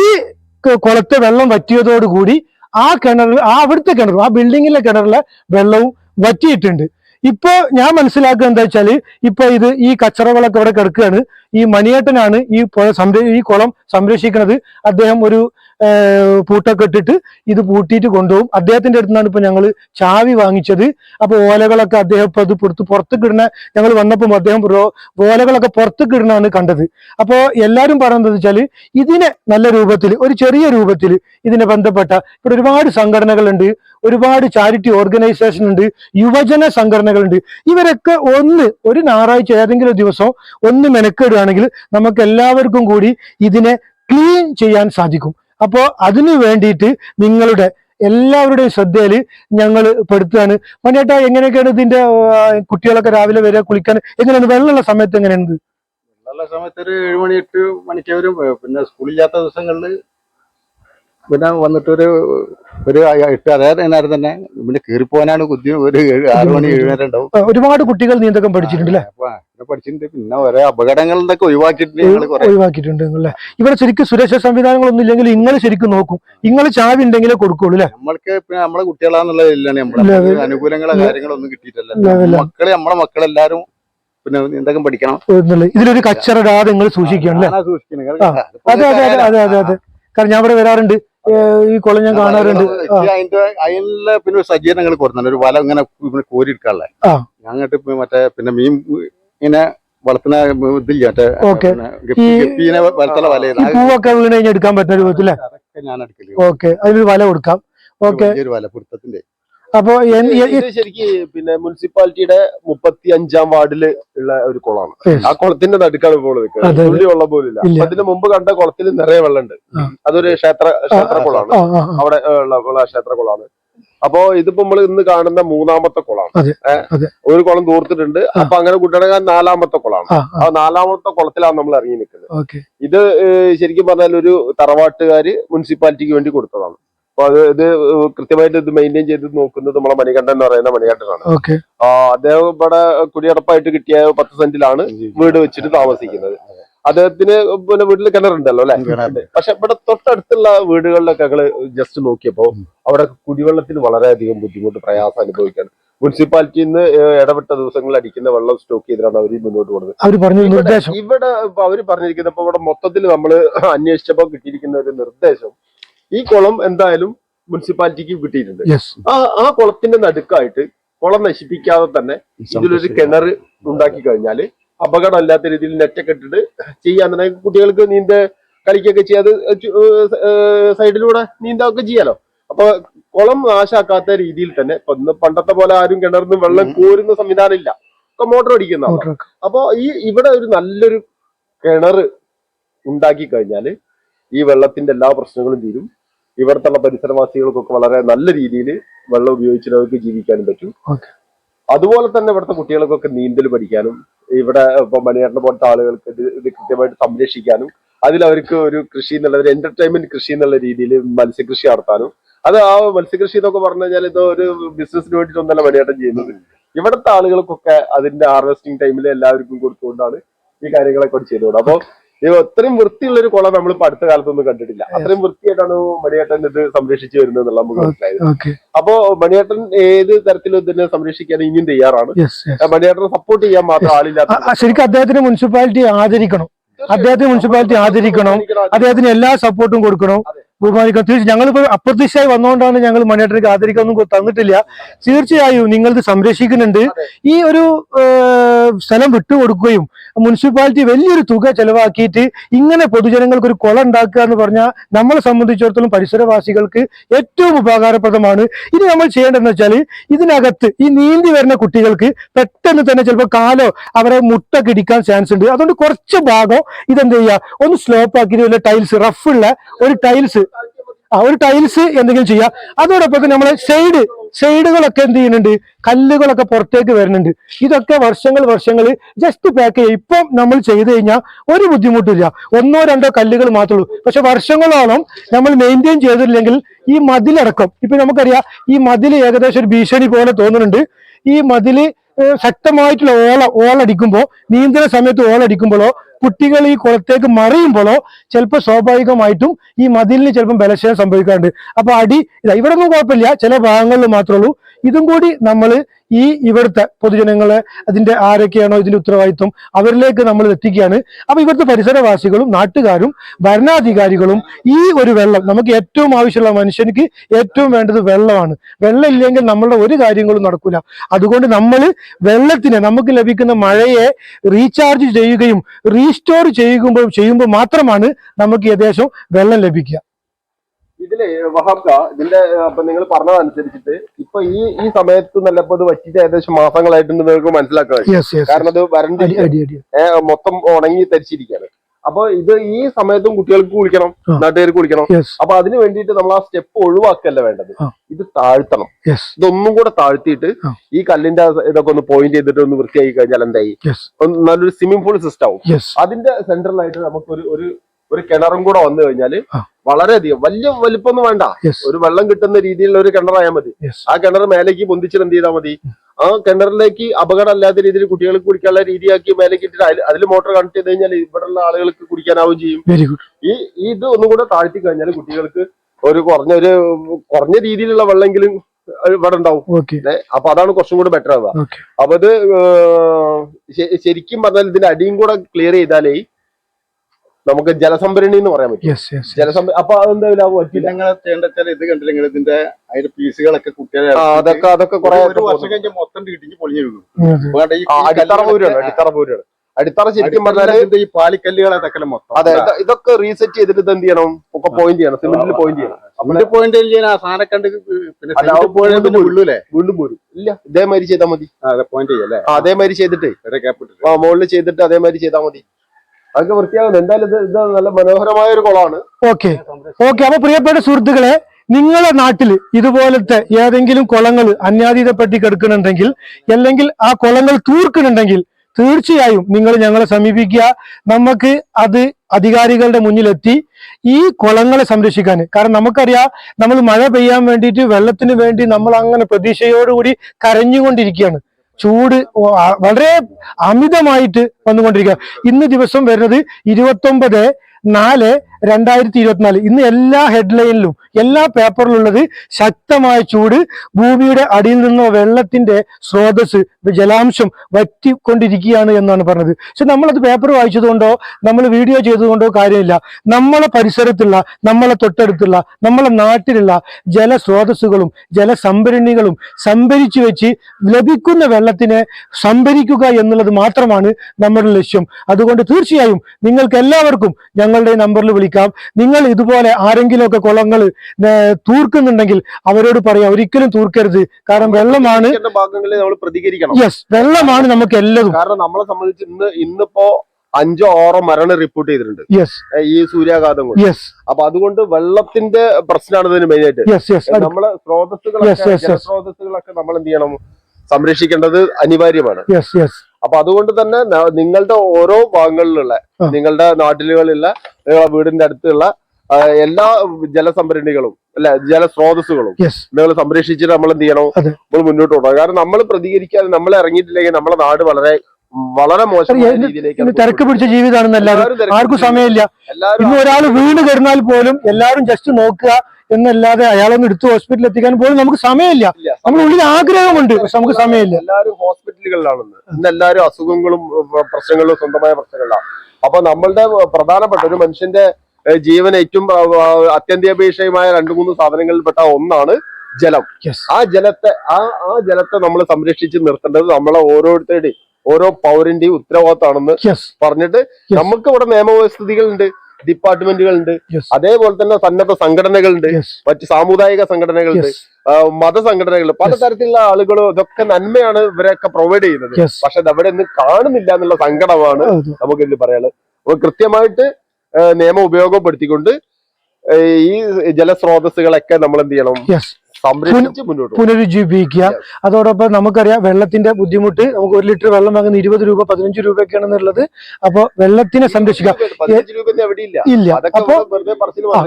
കുളത്തെ വെള്ളം വറ്റിയതോടുകൂടി ആ കിണറിൽ ആ അവിടുത്തെ കിണർ ആ ബിൽഡിങ്ങിലെ കിണറിലെ വെള്ളവും വറ്റിയിട്ടുണ്ട്. ഇപ്പോ ഞാൻ മനസ്സിലാക്കുക എന്താ വെച്ചാൽ ഇപ്പൊ ഇത് ഈ കച്ചറകളൊക്കെ ഇവിടെ കിടക്കുകയാണ്. ഈ മണിയേട്ടനാണ് ഈ പുഴ സംര ഈ കുളം സംരക്ഷിക്കുന്നത്. അദ്ദേഹം ഒരു പൂട്ടൊക്കെ ഇട്ടിട്ട് ഇത് പൂട്ടിയിട്ട് കൊണ്ടുപോകും. അദ്ദേഹത്തിന്റെ അടുത്ത് നിന്നാണ് ഇപ്പൊ ഞങ്ങൾ ചാവി വാങ്ങിച്ചത്. അപ്പൊ ഓലകളൊക്കെ അദ്ദേഹം ഇപ്പൊ അത് പുറത്ത് പുറത്തേക്ക് ഞങ്ങൾ വന്നപ്പോൾ അദ്ദേഹം ഓലകളൊക്കെ പുറത്തേക്ക് ഇടുന്നതാണ് കണ്ടത്. അപ്പോ എല്ലാരും പറയുന്നത് വെച്ചാൽ ഇതിനെ നല്ല രൂപത്തിൽ ഒരു ചെറിയ രൂപത്തിൽ ഇതിനെ ബന്ധപ്പെട്ട ഇവിടെ ഒരുപാട് സംഘടനകളുണ്ട് ഒരുപാട് ചാരിറ്റി ഓർഗനൈസേഷൻ ഉണ്ട് യുവജന സംഘടനകളുണ്ട്. ഇവരൊക്കെ ഒന്ന് ഒരു ഞായറാഴ്ച ഏതെങ്കിലും ദിവസം ഒന്ന് മെനക്കെടുകയാണെങ്കിൽ നമുക്ക് എല്ലാവർക്കും കൂടി ഇതിനെ ക്ലീൻ ചെയ്യാൻ സാധിക്കും. അപ്പോൾ അതിനു വേണ്ടിയിട്ട് നിങ്ങളുടെ എല്ലാവരുടെയും ശ്രദ്ധയിൽ ഞങ്ങൾ പെടുത്തുകയാണ്. മണിയേട്ടാ എങ്ങനെയൊക്കെയാണ് ഇതിന്റെ കുട്ടികളൊക്കെ രാവിലെ വരെ കുളിക്കാൻ എങ്ങനെയാണ്? വെള്ളമുള്ള സമയത്ത് എങ്ങനെയാണ് വെള്ളമുള്ള സമയത്ത് ഒരു ഏഴ് മണി എട്ട് മണിക്ക് വരും പിന്നെ സ്കൂളില്ലാത്ത ദിവസങ്ങളിൽ പിന്നെ വന്നിട്ട് ഒരു ഒരു എട്ട് അതായത് നേരം തന്നെ പിന്നെ കീറിപ്പോവാനാണ് ബുദ്ധി. ഒരു ആറ് മണി ഏഴ് നേരം ഉണ്ടാവും. ഒരുപാട് കുട്ടികൾ നീന്തക്കം പഠിച്ചിട്ടുണ്ട് അല്ലേ? പഠിച്ചിട്ടുണ്ട്. പിന്നെ ഓരോ അപകടങ്ങൾ എന്തൊക്കെ ഒഴിവാക്കിയിട്ടുണ്ട് ഒഴിവാക്കിയിട്ടുണ്ട് അല്ലേ? ഇവിടെ ശരിക്കും സുരക്ഷാ സംവിധാനങ്ങളൊന്നും ഇല്ലെങ്കിൽ നിങ്ങൾ ശരിക്കും നോക്കും. നിങ്ങൾ ചാവി ഉണ്ടെങ്കിലേ കൊടുക്കുള്ളൂ അല്ലേ? നമ്മൾക്ക് പിന്നെ നമ്മളെ കുട്ടികളാന്നുള്ള ഇതിലാണ് ഇല്ല, നമ്മളെ. അനുകൂലങ്ങളോ ഇല്ല. കാര്യങ്ങളോ ഒന്നും കിട്ടിയിട്ടില്ല. മക്കളെ നമ്മളെ മക്കളെല്ലാരും പിന്നെ എന്തൊക്കെ പഠിക്കണം. ഇതിലൊരു കച്ചറടാതെ നിങ്ങൾ സൂക്ഷിക്കണം അല്ലേ? അതെ അതെ അതെ അതെ അതെ. കാരണം ഞാൻ ഇവിടെ വരാറുണ്ട്. ഈ കുളം ഞാൻ കാണാറുണ്ട്. അതിന്റെ അതിലെ പിന്നെ സജ്ജീകരണങ്ങൾ കൊടുക്കുന്നുണ്ട് ഒരു വല ഇങ്ങനെ കോരിയെടുക്കാനുള്ള. ആ. ഞങ്ങട്ട് മറ്റേ പിന്നെ മീൻ ഇങ്ങനെ വളർത്തുന്ന ഇതില്ല? മറ്റേ വല പൂവൊക്കെ വീണ് കഴിഞ്ഞാൽ എടുക്കാൻ പറ്റുന്ന രൂപത്തില്ലേ ഞാൻ എടുക്കില്ല ഓക്കെ. അതിനൊരു വല കൊടുക്കാം. ഓക്കെ. ഒരു വല പിടുത്തത്തിന്റെ അപ്പൊ ശരിക്കും പിന്നെ മുനിസിപ്പാലിറ്റിയുടെ മുപ്പത്തി അഞ്ചാം വാർഡിൽ ഉള്ള ഒരു കുളമാണ്. ആ കുളത്തിന്റെ നടുക്കാണ് ഇപ്പോൾ നിൽക്കുന്നത്. തുള്ളി വെള്ളം പോലില്ല അതിന് മുമ്പ് കണ്ട കുളത്തിൽ നിറയെ വെള്ളമുണ്ട്. അതൊരു ക്ഷേത്ര ക്ഷേത്ര കുളമാണ്. അവിടെ ഉള്ള ഉള്ള ക്ഷേത്ര കുളമാണ്. അപ്പോ ഇതിപ്പോ നമ്മൾ ഇന്ന് കാണുന്ന മൂന്നാമത്തെ കുളമാണ്. ഒരു കുളം തൂർത്തിട്ടുണ്ട്. അപ്പൊ അങ്ങനെ കുട്ടണങ്ങാൻ നാലാമത്തെ കുളമാണ് ആ, നാലാമത്തെ കുളത്തിലാണ് നമ്മൾ ഇറങ്ങി നിൽക്കുന്നത്. ഇത് ശരിക്കും പറഞ്ഞാൽ ഒരു തറവാട്ടുകാര് മുനിസിപ്പാലിറ്റിക്ക് വേണ്ടി കൊടുത്തതാണ്. അപ്പൊ അത് ഇത് കൃത്യമായിട്ട് ഇത് മെയിന്റെയിൻ ചെയ്ത് നോക്കുന്നത് നമ്മളെ മണികണ്ഠൻ എന്ന് പറയുന്ന മണികണ്ഠനാണ്. അദ്ദേഹം ഇവിടെ കുടിയടപ്പായിട്ട് കിട്ടിയ പത്ത് സെന്റിലാണ് വീട് വെച്ചിട്ട് താമസിക്കുന്നത്. അദ്ദേഹത്തിന് പിന്നെ വീട്ടിൽ കിണറുണ്ടല്ലോ അല്ലെ? പക്ഷെ ഇവിടെ തൊട്ടടുത്തുള്ള വീടുകളിലൊക്കെ ഞങ്ങൾ ജസ്റ്റ് നോക്കിയപ്പോ അവിടെ കുടിവെള്ളത്തിന് വളരെയധികം ബുദ്ധിമുട്ട് പ്രയാസം അനുഭവിക്കാണ് മുനിസിപ്പാലിറ്റിയിൽ നിന്ന് ഇടപെട്ട ദിവസങ്ങളിൽ അടിക്കുന്ന വെള്ളം സ്റ്റോക്ക് ചെയ്തിട്ടാണ് അവർ മുന്നോട്ട് പോകുന്നത് ഇവിടെ നിർദ്ദേശം. ഇവിടെ ഇപ്പൊ അവർ പറഞ്ഞിരിക്കുന്ന ഇപ്പൊ ഇവിടെ മൊത്തത്തിൽ നമ്മൾ അന്വേഷിച്ചപ്പോ കിട്ടിയിരിക്കുന്ന ഒരു നിർദ്ദേശം ഈ കുളം എന്തായാലും മുനിസിപ്പാലിറ്റിക്ക് കിട്ടിയിട്ടുണ്ട്. ആ ആ കുളത്തിന്റെ നടുക്കായിട്ട് കുളം നശിപ്പിക്കാതെ തന്നെ ഇതിലൊരു കിണർ ഉണ്ടാക്കി കഴിഞ്ഞാൽ അപകടമില്ലാത്ത രീതിയിൽ നെറ്റൊക്കെ ഇട്ടിട്ട് ചെയ്യാൻ തന്നെ കുട്ടികൾക്ക് നീന്ത കളിക്കൊക്കെ ചെയ്യാതെ സൈഡിലൂടെ നീന്തൊക്കെ ചെയ്യാലോ. അപ്പൊ കുളം നാശാക്കാത്ത രീതിയിൽ തന്നെ ഇപ്പൊ പണ്ടത്തെ പോലെ ആരും കിണറിന്ന് വെള്ളം കോരുന്ന സംവിധാനം ഇല്ല ഒക്കെ മോട്ടർ അടിക്കുന്ന അപ്പൊ അപ്പോ ഈ ഇവിടെ ഒരു നല്ലൊരു കിണർ ഉണ്ടാക്കി കഴിഞ്ഞാൽ ഈ വെള്ളത്തിന്റെ എല്ലാ പ്രശ്നങ്ങളും തീരും. ഇവിടുത്തെ പരിസരവാസികൾക്കൊക്കെ വളരെ നല്ല രീതിയിൽ വെള്ളം ഉപയോഗിച്ചിട്ട് അവർക്ക് ജീവിക്കാനും പറ്റും. അതുപോലെ തന്നെ ഇവിടുത്തെ കുട്ടികൾക്കൊക്കെ നീന്തൽ പഠിക്കാനും ഇവിടെ ഇപ്പൊ മണിയേട്ടനെ പോലത്തെ ആളുകൾക്ക് ഇത് ഇത് കൃത്യമായിട്ട് സംരക്ഷിക്കാനും അതിൽ അവർക്ക് ഒരു കൃഷി എന്നുള്ള ഒരു എന്റർടൈൻമെന്റ് കൃഷി എന്നുള്ള രീതിയിൽ മത്സ്യകൃഷി നടത്താനും. അത് ആ മത്സ്യകൃഷി എന്നൊക്കെ പറഞ്ഞു കഴിഞ്ഞാൽ ഇത് ഒരു ബിസിനസിന് വേണ്ടിയിട്ടൊന്നല്ല മണിയേട്ടൻ ചെയ്യുന്നത്. ഇവിടുത്തെ ആളുകൾക്കൊക്കെ അതിന്റെ ഹാർവെസ്റ്റിംഗ് ടൈമിൽ എല്ലാവർക്കും കൊടുത്തുകൊണ്ടാണ് ഈ കാര്യങ്ങളൊക്കെ ചെയ്തുകൊണ്ട് അപ്പൊ ഇത് അത്രയും വൃത്തിയുള്ള ഒരു കുളം നമ്മൾ ഇപ്പൊ അടുത്ത കാലത്തൊന്നും കണ്ടിട്ടില്ല. അത്രയും വൃത്തിയായിട്ടാണ് മണിയേട്ടൻ ഇത് സംരക്ഷിച്ചു വരുന്നത് എന്നുള്ള നമുക്ക് മനസ്സിലായത്. അപ്പോ മണിയേട്ടൻ ഏത് തരത്തിലും ഇതിനെ സംരക്ഷിക്കാൻ ഇനിയും തയ്യാറാണ്. മണിയേട്ടനെ സപ്പോർട്ട് ചെയ്യാൻ മാത്രം ആളില്ലാത്ത ശരിക്കും അദ്ദേഹത്തിന് മുനിസിപ്പാലിറ്റി ആദരിക്കണം. അദ്ദേഹത്തിന് മുനിസിപ്പാലിറ്റി ആദരിക്കണം. അദ്ദേഹത്തിന് എല്ലാ സപ്പോർട്ടും കൊടുക്കണം. ബഹുമാനിക്കണം തീർച്ചയായും ഞങ്ങളിപ്പോ അപ്രത്യക്ഷമായി വന്നുകൊണ്ടാണ് ഞങ്ങൾ മണിയേട്ടർക്ക് ആദരിക്കാൻ ഒന്നും തന്നിട്ടില്ല. തീർച്ചയായും നിങ്ങളിത് സംരക്ഷിക്കുന്നുണ്ട്. ഈ ഒരു സ്ഥലം വിട്ടുകൊടുക്കുകയും മുനിസിപ്പാലിറ്റി വലിയൊരു തുക ചെലവാക്കിയിട്ട് ഇങ്ങനെ പൊതുജനങ്ങൾക്ക് ഒരു കുളം ഉണ്ടാക്കുക എന്ന് പറഞ്ഞാൽ നമ്മളെ സംബന്ധിച്ചിടത്തോളം പരിസരവാസികൾക്ക് ഏറ്റവും ഉപകാരപ്രദമാണ്. ഇനി നമ്മൾ ചെയ്യേണ്ടതെന്ന് വെച്ചാൽ ഇതിനകത്ത് ഈ നീന്തി വരുന്ന കുട്ടികൾക്ക് പെട്ടെന്ന് തന്നെ ചിലപ്പോൾ കാലോ അവരെ മുട്ട കിടിക്കാൻ ചാൻസ് ഉണ്ട്. അതുകൊണ്ട് കുറച്ച് ഭാഗം ഇതെന്ത് ചെയ്യുക? ഒന്ന് സ്ലോപ്പ് ആക്കിയിട്ട് വല്ല ടൈൽസ് റഫുള്ള ഒരു ടൈൽസ് ഒരു ടൈൽസ് എന്തെങ്കിലും ചെയ്യാം. അതോടൊപ്പം നമ്മൾ ഷെയ്ഡ് ഷെയ്ഡുകളൊക്കെ എന്ത് ചെയ്യുന്നുണ്ട്? കല്ലുകളൊക്കെ പുറത്തേക്ക് വരുന്നുണ്ട്. ഇതൊക്കെ വർഷങ്ങൾ വർഷങ്ങൾ ജസ്റ്റ് പാക്ക് ചെയ്യുക ഇപ്പം നമ്മൾ ചെയ്ത് കഴിഞ്ഞാൽ ഒരു ബുദ്ധിമുട്ടില്ല. ഒന്നോ രണ്ടോ കല്ലുകൾ മാത്രമേ ഉള്ളൂ. പക്ഷെ വർഷങ്ങളോളം നമ്മൾ മെയിന്റെയിൻ ചെയ്തിട്ടില്ലെങ്കിൽ ഈ മതിലടക്കം ഇപ്പൊ നമുക്കറിയാം ഈ മതിൽ ഏകദേശം ഒരു ഭീഷണി പോലെ തോന്നുന്നുണ്ട്. ഈ മതിൽ ശക്തമായിട്ടുള്ള ഓള ഓളടിക്കുമ്പോൾ നീന്തല സമയത്ത് ഓളടിക്കുമ്പോഴോ കുട്ടികൾ ഈ കുളത്തേക്ക് മറിയുമ്പോഴോ ചിലപ്പോൾ സ്വാഭാവികമായിട്ടും ഈ മതിലിന് ചിലപ്പം ബലക്ഷയം സംഭവിക്കാറുണ്ട്. അപ്പൊ അടി ഇവിടെ ഒന്നും കുഴപ്പമില്ല. ചില ഭാഗങ്ങളിൽ മാത്രമേ ഉള്ളൂ. ഇതും കൂടി നമ്മൾ ഈ ഇവിടുത്തെ പൊതുജനങ്ങളെ അതിന്റെ ആരൊക്കെയാണോ ഇതിന്റെ ഉത്തരവാദിത്വം അവരിലേക്ക് നമ്മൾ എത്തിക്കുകയാണ്. അപ്പൊ ഇവിടുത്തെ പരിസരവാസികളും നാട്ടുകാരും ഭരണാധികാരികളും ഈ ഒരു വെള്ളം നമുക്ക് ഏറ്റവും ആവശ്യമുള്ള മനുഷ്യനിക്ക് ഏറ്റവും വേണ്ടത് വെള്ളമാണ്. വെള്ളം ഇല്ലെങ്കിൽ നമ്മളുടെ ഒരു കാര്യങ്ങളും നടക്കില്ല അതുകൊണ്ട് നമ്മൾ വെള്ളത്തിന് നമുക്ക് ലഭിക്കുന്ന മഴയെ റീചാർജ് ചെയ്യുകയും റീസ്റ്റോർ ചെയ്യുമ്പോൾ ചെയ്യുമ്പോൾ മാത്രമാണ് നമുക്ക് ഏകദേശം വെള്ളം ലഭിക്കുക. ഇതിൽ വഹാബ്ക ഇതിന്റെ അപ്പൊ നിങ്ങൾ പറഞ്ഞതനുസരിച്ചിട്ട് ഇപ്പൊ ഈ ഈ സമയത്ത് നല്ല ഇപ്പൊ ഇത് വറ്റിച്ച് ഏകദേശം മാസങ്ങളായിട്ടുണ്ട് നിങ്ങൾക്ക് മനസ്സിലാക്കാൻ കാരണം അത് വരണ്ട് മൊത്തം ഉണങ്ങി തരിച്ചിരിക്കുകയാണ് അപ്പൊ ഇത് ഈ സമയത്തും കുട്ടികൾക്ക് കുളിക്കണം. നാട്ടുകാർക്ക് കുളിക്കണം. അപ്പൊ അതിന് വേണ്ടിയിട്ട് നമ്മൾ ആ സ്റ്റെപ്പ് ഒഴിവാക്കല്ല വേണ്ടത്. ഇത് താഴ്ത്തണം. ഇതൊന്നും കൂടെ താഴ്ത്തിയിട്ട്. ഈ കല്ലിന്റെ ഇതൊക്കെ ഒന്ന് പോയിന്റ് ചെയ്തിട്ട് ഒന്ന് വൃത്തിയാക്കി കഴിഞ്ഞാൽ എന്തായി? നല്ലൊരു സ്വിമ്മിംഗ് പൂൾ സിസ്റ്റം ആവും. അതിന്റെ സെന്ററിലായിട്ട് നമുക്ക് ഒരു ഒരു ഒരു കിണറും കൂടെ വന്നു കഴിഞ്ഞാൽ. വളരെയധികം വലിയ വലിപ്പൊന്നും വേണ്ട. ഒരു വെള്ളം കിട്ടുന്ന രീതിയിലുള്ള ഒരു കിണറായാൽ മതി. ആ കിണർ മേലേക്ക് പൊന്തിച്ചിട്ട് എന്ത് ചെയ്താൽ മതി? ആ കിണറിലേക്ക് അപകടം അല്ലാത്ത രീതിയിൽ കുട്ടികൾക്ക് കുടിക്കാനുള്ള രീതിയാക്കി മേലേക്ക് ഇട്ടിട്ട് അതിൽ മോട്ടോർ കണക്ട് ചെയ്ത് കഴിഞ്ഞാൽ ഇവിടെയുള്ള ആളുകൾക്ക് കുടിക്കാനാവും ചെയ്യും. ഈ ഇത് ഒന്നും കൂടെ താഴ്ത്തി കഴിഞ്ഞാൽ കുട്ടികൾക്ക് ഒരു കുറഞ്ഞ ഒരു കുറഞ്ഞ രീതിയിലുള്ള വെള്ളമെങ്കിലും ഇവിടെ ഉണ്ടാവും. അപ്പൊ അതാണ് കുറച്ചും കൂടെ ബെറ്റർ ആവുക. അപ്പൊ ഇത് ശരിക്കും പറഞ്ഞാൽ ഇതിന്റെ അടിയും കൂടെ ക്ലിയർ ചെയ്താലേ നമുക്ക് ജലസംഭരണി എന്ന് പറയാൻ പറ്റും. യെസ് യെസ് ജലസംഭ അപ്പൊ അതെന്താ പറ്റില്ല ഇത് കണ്ടില്ല നിങ്ങൾ ഇതിന്റെ അതിന്റെ പീസുകളൊക്കെ കുട്ടികളെ ആ, അതൊക്കെ അതൊക്കെ കുറെ വർഷം മൊത്തം ഇടിഞ്ഞ് പൊളിഞ്ഞു അടിത്തറ കല്ലുകളൊക്കെ- പോരാണ് അടിത്തറ പോരാണ് അടിത്തറ ശരിക്കും പറഞ്ഞാൽ ഈ പാലിക്കല്ലുകൾ അതൊക്കെ മൊത്തം അതെ ഇതൊക്കെ റീസെറ്റ് ചെയ്തിട്ട് ഇത് എന്ത് ചെയ്യണം? ഒക്കെ പോയിന്റ് ചെയ്യണം സിമെന്റിൽ പോയിന്റ് ചെയ്യണം. പോയിന്റ് സാധനം കണ്ട് പിന്നെ വീണ്ടും പോരും ഇല്ല ഇതേമാതിരി ചെയ്താൽ മതി. അതെ പോയിന്റ് ചെയ്യല്ലേ? അതേമാതിരി ചെയ്തിട്ട് മുകളിൽ ചെയ്തിട്ട് അതേമാതിരി ചെയ്താൽ മതി. അതൊക്കെ വൃത്തിയാകുന്നു എന്തായാലും ഇത് നല്ല മനോഹരമായ ഒരു കുളമാണ്. ഓക്കെ. ഓക്കെ അപ്പൊ പ്രിയപ്പെട്ട സുഹൃത്തുക്കളെ നിങ്ങളുടെ നാട്ടിൽ ഇതുപോലത്തെ ഏതെങ്കിലും കുളങ്ങൾ അന്യാധീനപ്പെട്ടി കിടക്കുന്നുണ്ടെങ്കിൽ അല്ലെങ്കിൽ ആ കുളങ്ങൾ തൂർക്കുന്നുണ്ടെങ്കിൽ തീർച്ചയായും നിങ്ങൾ ഞങ്ങളെ സമീപിക്കുക. നമുക്ക് അത് അധികാരികളുടെ മുന്നിലെത്തി ഈ കുളങ്ങളെ സംരക്ഷിക്കാൻ. കാരണം നമുക്കറിയാം നമ്മൾ മഴ പെയ്യാൻ വേണ്ടിയിട്ട് വെള്ളത്തിന് വേണ്ടി നമ്മൾ അങ്ങനെ പ്രതീക്ഷയോടുകൂടി കരഞ്ഞുകൊണ്ടിരിക്കുകയാണ്. ചൂട് വളരെ അമിതമായിട്ട് വന്നുകൊണ്ടിരിക്കുക ഇന്ന് ദിവസം വരുന്നത് ഇരുപത്തൊമ്പത് നാല് രണ്ടായിരത്തി ഇരുപത്തിനാല് ഇന്ന് എല്ലാ ഹെഡ്ലൈനിലും എല്ലാ പേപ്പറിലുള്ളത് ശക്തമായ ചൂട് ഭൂമിയുടെ അടിയിൽ നിന്ന് വെള്ളത്തിന്റെ സ്രോതസ് ജലാംശം വറ്റിക്കൊണ്ടിരിക്കുകയാണ് എന്നാണ് പറഞ്ഞത്. പക്ഷെ നമ്മളത് പേപ്പർ വായിച്ചതുകൊണ്ടോ നമ്മൾ വീഡിയോ ചെയ്തതുകൊണ്ടോ കാര്യമില്ല. നമ്മളെ പരിസരത്തുള്ള നമ്മളെ തൊട്ടടുത്തുള്ള നമ്മളെ നാട്ടിലുള്ള ജലസ്രോതസ്സുകളും ജലസംഭരണികളും സംഭരിച്ചു വെച്ച് ലഭിക്കുന്ന വെള്ളത്തിനെ സംഭരിക്കുക എന്നുള്ളത് മാത്രമാണ് നമ്മുടെ ലക്ഷ്യം. അതുകൊണ്ട് തീർച്ചയായും നിങ്ങൾക്ക് എല്ലാവർക്കും ഞങ്ങളുടെ നമ്പറിൽ വിളിക്കാം. നിങ്ങൾ ഇതുപോലെ ആരെങ്കിലുമൊക്കെ കുളങ്ങൾ തൂർക്കുന്നുണ്ടെങ്കിൽ അവരോട് പറയാം. ഒരിക്കലും തൂർക്കരുത്. കാരണം വെള്ളമാണ് ഭാഗങ്ങളിൽ നമ്മൾ പ്രതികരിക്കണം. യെസ് വെള്ളമാണ് നമുക്ക് എല്ലതും. കാരണം നമ്മളെ സംബന്ധിച്ച് ഇന്ന് ഇന്നിപ്പോ അഞ്ചോ ആറോ മരണം റിപ്പോർട്ട് ചെയ്തിട്ടുണ്ട്. ഈ സൂര്യാഘാതം കൊണ്ട്. അപ്പൊ അതുകൊണ്ട് വെള്ളത്തിന്റെ പ്രശ്നമാണ് ഇതിന് മെയിൻ ആയിട്ട്. നമ്മൾ സ്രോതസ്സുകളൊക്കെ സ്രോതസ്സുകളൊക്കെ നമ്മൾ എന്ത് ചെയ്യണം? സംരക്ഷിക്കേണ്ടത് അനിവാര്യമാണ്. അപ്പൊ അതുകൊണ്ട് തന്നെ നിങ്ങളുടെ ഓരോ ഭാഗങ്ങളിലുള്ള നിങ്ങളുടെ നാട്ടിലുകളിലുള്ള നിങ്ങളുടെ വീടിന്റെ അടുത്തുള്ള എല്ലാ ജലസംഭരണികളും അല്ല ജലസ്രോതസ്സുകളും നിങ്ങൾ സംരക്ഷിച്ചിട്ട് നമ്മൾ എന്ത് ചെയ്യണം. നമ്മൾ മുന്നോട്ട് പോകണം. കാരണം നമ്മൾ പ്രതികരിക്കാതെ നമ്മൾ ഇറങ്ങിയിട്ടില്ലെങ്കിൽ നമ്മളെ നാട് വളരെ വളരെ മോശം തിരക്ക് പിടിച്ച ജീവിതമാണെന്ന് എല്ലാവരും ആർക്കും സമയമില്ല. ഇന്ന് ഒരാൾ വീണ് കിടന്നാൽ പോലും എല്ലാവരും ജസ്റ്റ് നോക്കുക. എന്നല്ലാതെ അയാളൊന്ന് എടുത്ത് ഹോസ്പിറ്റലിൽ എത്തിക്കാൻ പോലും നമുക്ക് സമയമില്ല. നമ്മൾ നമ്മുടെ ഉള്ളിൽ ആഗ്രഹമുണ്ട് പക്ഷെ നമുക്ക് സമയമില്ല. എല്ലാവരും ഹോസ്പിറ്റലുകളിലാണെന്ന് ഇന്ന് എല്ലാവരും അസുഖങ്ങളും പ്രശ്നങ്ങളും സ്വന്തമായ പ്രശ്നങ്ങളിലാണ് അപ്പൊ നമ്മളുടെ പ്രധാനപ്പെട്ട ഒരു മനുഷ്യന്റെ ജീവൻ ഏറ്റവും അത്യന്താപേക്ഷയമായ രണ്ടു മൂന്ന് സാധനങ്ങളിൽപ്പെട്ട ഒന്നാണ് ജലം. ആ ജലത്തെ ആ ആ ജലത്തെ നമ്മൾ സംരക്ഷിച്ച് നിർത്തേണ്ടത് നമ്മളെ ഓരോരുത്തരുടെയും ഓരോ പൗരന്റെയും ഉത്തരവാദിത്തമാണെന്ന് പറഞ്ഞിട്ട് നമുക്ക് ഇവിടെ നിയമവ്യവസ്ഥിതികളുണ്ട്. ഡിപ്പാർട്ട്മെന്റുകളുണ്ട്. ഉണ്ട് അതേപോലെ തന്നെ സന്നദ്ധ സംഘടനകളുണ്ട്. മറ്റ് സാമുദായിക സംഘടനകളുണ്ട്. മത സംഘടനകൾ മതസംഘടനകൾ പലതരത്തിലുള്ള ആളുകളും ഇതൊക്കെ നന്മയാണ് ഇവരൊക്കെ പ്രൊവൈഡ് ചെയ്യുന്നത്. പക്ഷെ അത് അവിടെ ഒന്നും കാണുന്നില്ല എന്നുള്ള സങ്കടമാണ് നമുക്ക് ഇതിൽ പറയാനുള്ളത്. അപ്പൊ കൃത്യമായിട്ട് നിയമം ഉപയോഗപ്പെടുത്തിക്കൊണ്ട് ഈ ജലസ്രോതസ്സുകളൊക്കെ നമ്മൾ എന്ത് ചെയ്യണം പുനരുജ്ജീവിപ്പിക്കുക. അതോടൊപ്പം നമുക്കറിയാം വെള്ളത്തിന്റെ ബുദ്ധിമുട്ട് നമുക്ക് ഒരു ലിറ്റർ വെള്ളം വാങ്ങുന്ന ഇരുപത് രൂപ പതിനഞ്ച് രൂപയൊക്കെയാണെന്നുള്ളത് അപ്പൊ വെള്ളത്തിനെ സംരക്ഷിക്കാം ഇല്ല. അപ്പൊ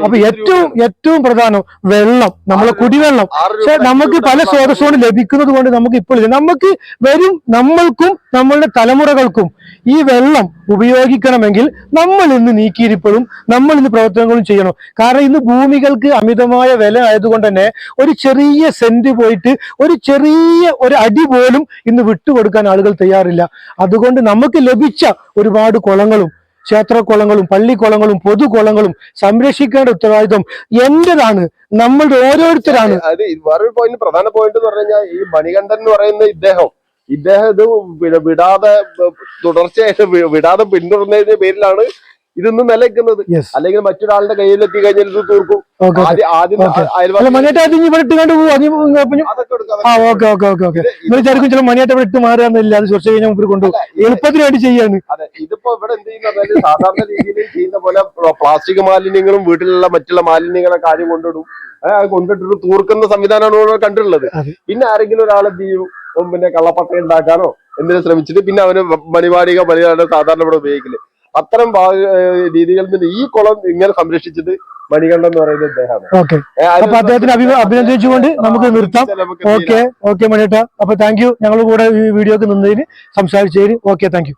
അപ്പൊ ഏറ്റവും ഏറ്റവും പ്രധാനം വെള്ളം നമ്മളെ കുടിവെള്ളം. പക്ഷെ നമുക്ക് പല സ്രോതസ്സുകൊണ്ട് ലഭിക്കുന്നത് കൊണ്ട് നമുക്ക് ഇപ്പോൾ നമുക്ക് വരും നമ്മൾക്കും നമ്മളുടെ തലമുറകൾക്കും ഈ വെള്ളം ഉപയോഗിക്കണമെങ്കിൽ നമ്മൾ ഇന്ന് നീക്കിയിരിപ്പോഴും നമ്മൾ ഇന്ന് പ്രവർത്തനങ്ങളും ചെയ്യണം. കാരണം ഇന്ന് ഭൂമികൾക്ക് അമിതമായ വില ആയതുകൊണ്ട് തന്നെ ഒരു ചെറിയ സെന്റ് പോയിട്ട് ഒരു ചെറിയ ഒരു അടി പോലും ഇന്ന് വിട്ടുകൊടുക്കാൻ ആളുകൾ തയ്യാറില്ല. അതുകൊണ്ട് നമുക്ക് ലഭിച്ച ഒരുപാട് കുളങ്ങളും ക്ഷേത്രക്കുളങ്ങളും പള്ളിക്കുളങ്ങളും പൊതുകുളങ്ങളും സംരക്ഷിക്കേണ്ട ഉത്തരവാദിത്വം എന്റേതാണ്. നമ്മളുടെ ഓരോരുത്തരാണ്. അത് വേറൊരു പോയിന്റ് പ്രധാന പോയിന്റ് എന്ന് പറഞ്ഞു കഴിഞ്ഞാൽ ഈ മണികണ്ഠൻ എന്ന് പറയുന്ന ഇദ്ദേഹം ഇദ്ദേഹം ഇത് വിടാതെ തുടർച്ചയായിട്ട് വിടാതെ പിന്തുടർന്നതിന്റെ പേരിലാണ് ഇതൊന്നും നിലനിൽക്കുന്നത്. അല്ലെങ്കിൽ മറ്റൊരാളുടെ കയ്യിൽ എത്തി കഴിഞ്ഞാൽ ഇത് തീർക്കും. ആദ്യം വിചാരിക്കും ചില മണിയേട്ട ഇവിടെ ഇട്ട് മാറാന്നില്ല അത് കുറച്ച് കഴിഞ്ഞാൽ മുമ്പിൽ ഇത് എളുപ്പത്തിന് വേണ്ടി ചെയ്യാണ്. അതെ ഇതിപ്പോ ഇവിടെ എന്ത് ചെയ്യുന്ന സാധാരണ രീതിയിൽ ചെയ്യുന്ന പോലെ പ്ലാസ്റ്റിക് മാലിന്യങ്ങളും വീട്ടിലുള്ള മറ്റുള്ള മാലിന്യങ്ങളൊക്കെ ആദ്യം കൊണ്ടിടും. കൊണ്ടിട്ടിട്ട് തൂർക്കുന്ന സംവിധാനമാണ് കണ്ടിട്ടുള്ളത്. പിന്നെ ആരെങ്കിലും ഒരാളെ ചെയ്യും? പിന്നെ കള്ളപ്പട്ട ഉണ്ടാക്കാനോ എന്തിനും ശ്രമിച്ചിട്ട് പിന്നെ അവന് മണിവാടിക ബലിയാണ് സാധാരണ ഇവിടെ ഉപയോഗിക്കൽ അത്തരം രീതികളിൽ നിന്ന് ഈ കുളം ഇങ്ങനെ സംരക്ഷിച്ചത് മണികണ്ഠൻ എന്ന് പറയുന്നത് ഇദ്ദേഹമാണ്. അപ്പൊ അദ്ദേഹത്തിന് അഭിനന്ദിച്ചുകൊണ്ട് നമുക്ക് നിർത്താം? ഓക്കെ ഓക്കെ മണിയേട്ട. അപ്പൊ താങ്ക് യു ഞങ്ങൾ കൂടെ ഈ വീഡിയോക്ക് നിന്നതിന് സംസാരിച്ചതിന് ഓക്കെ താങ്ക് യു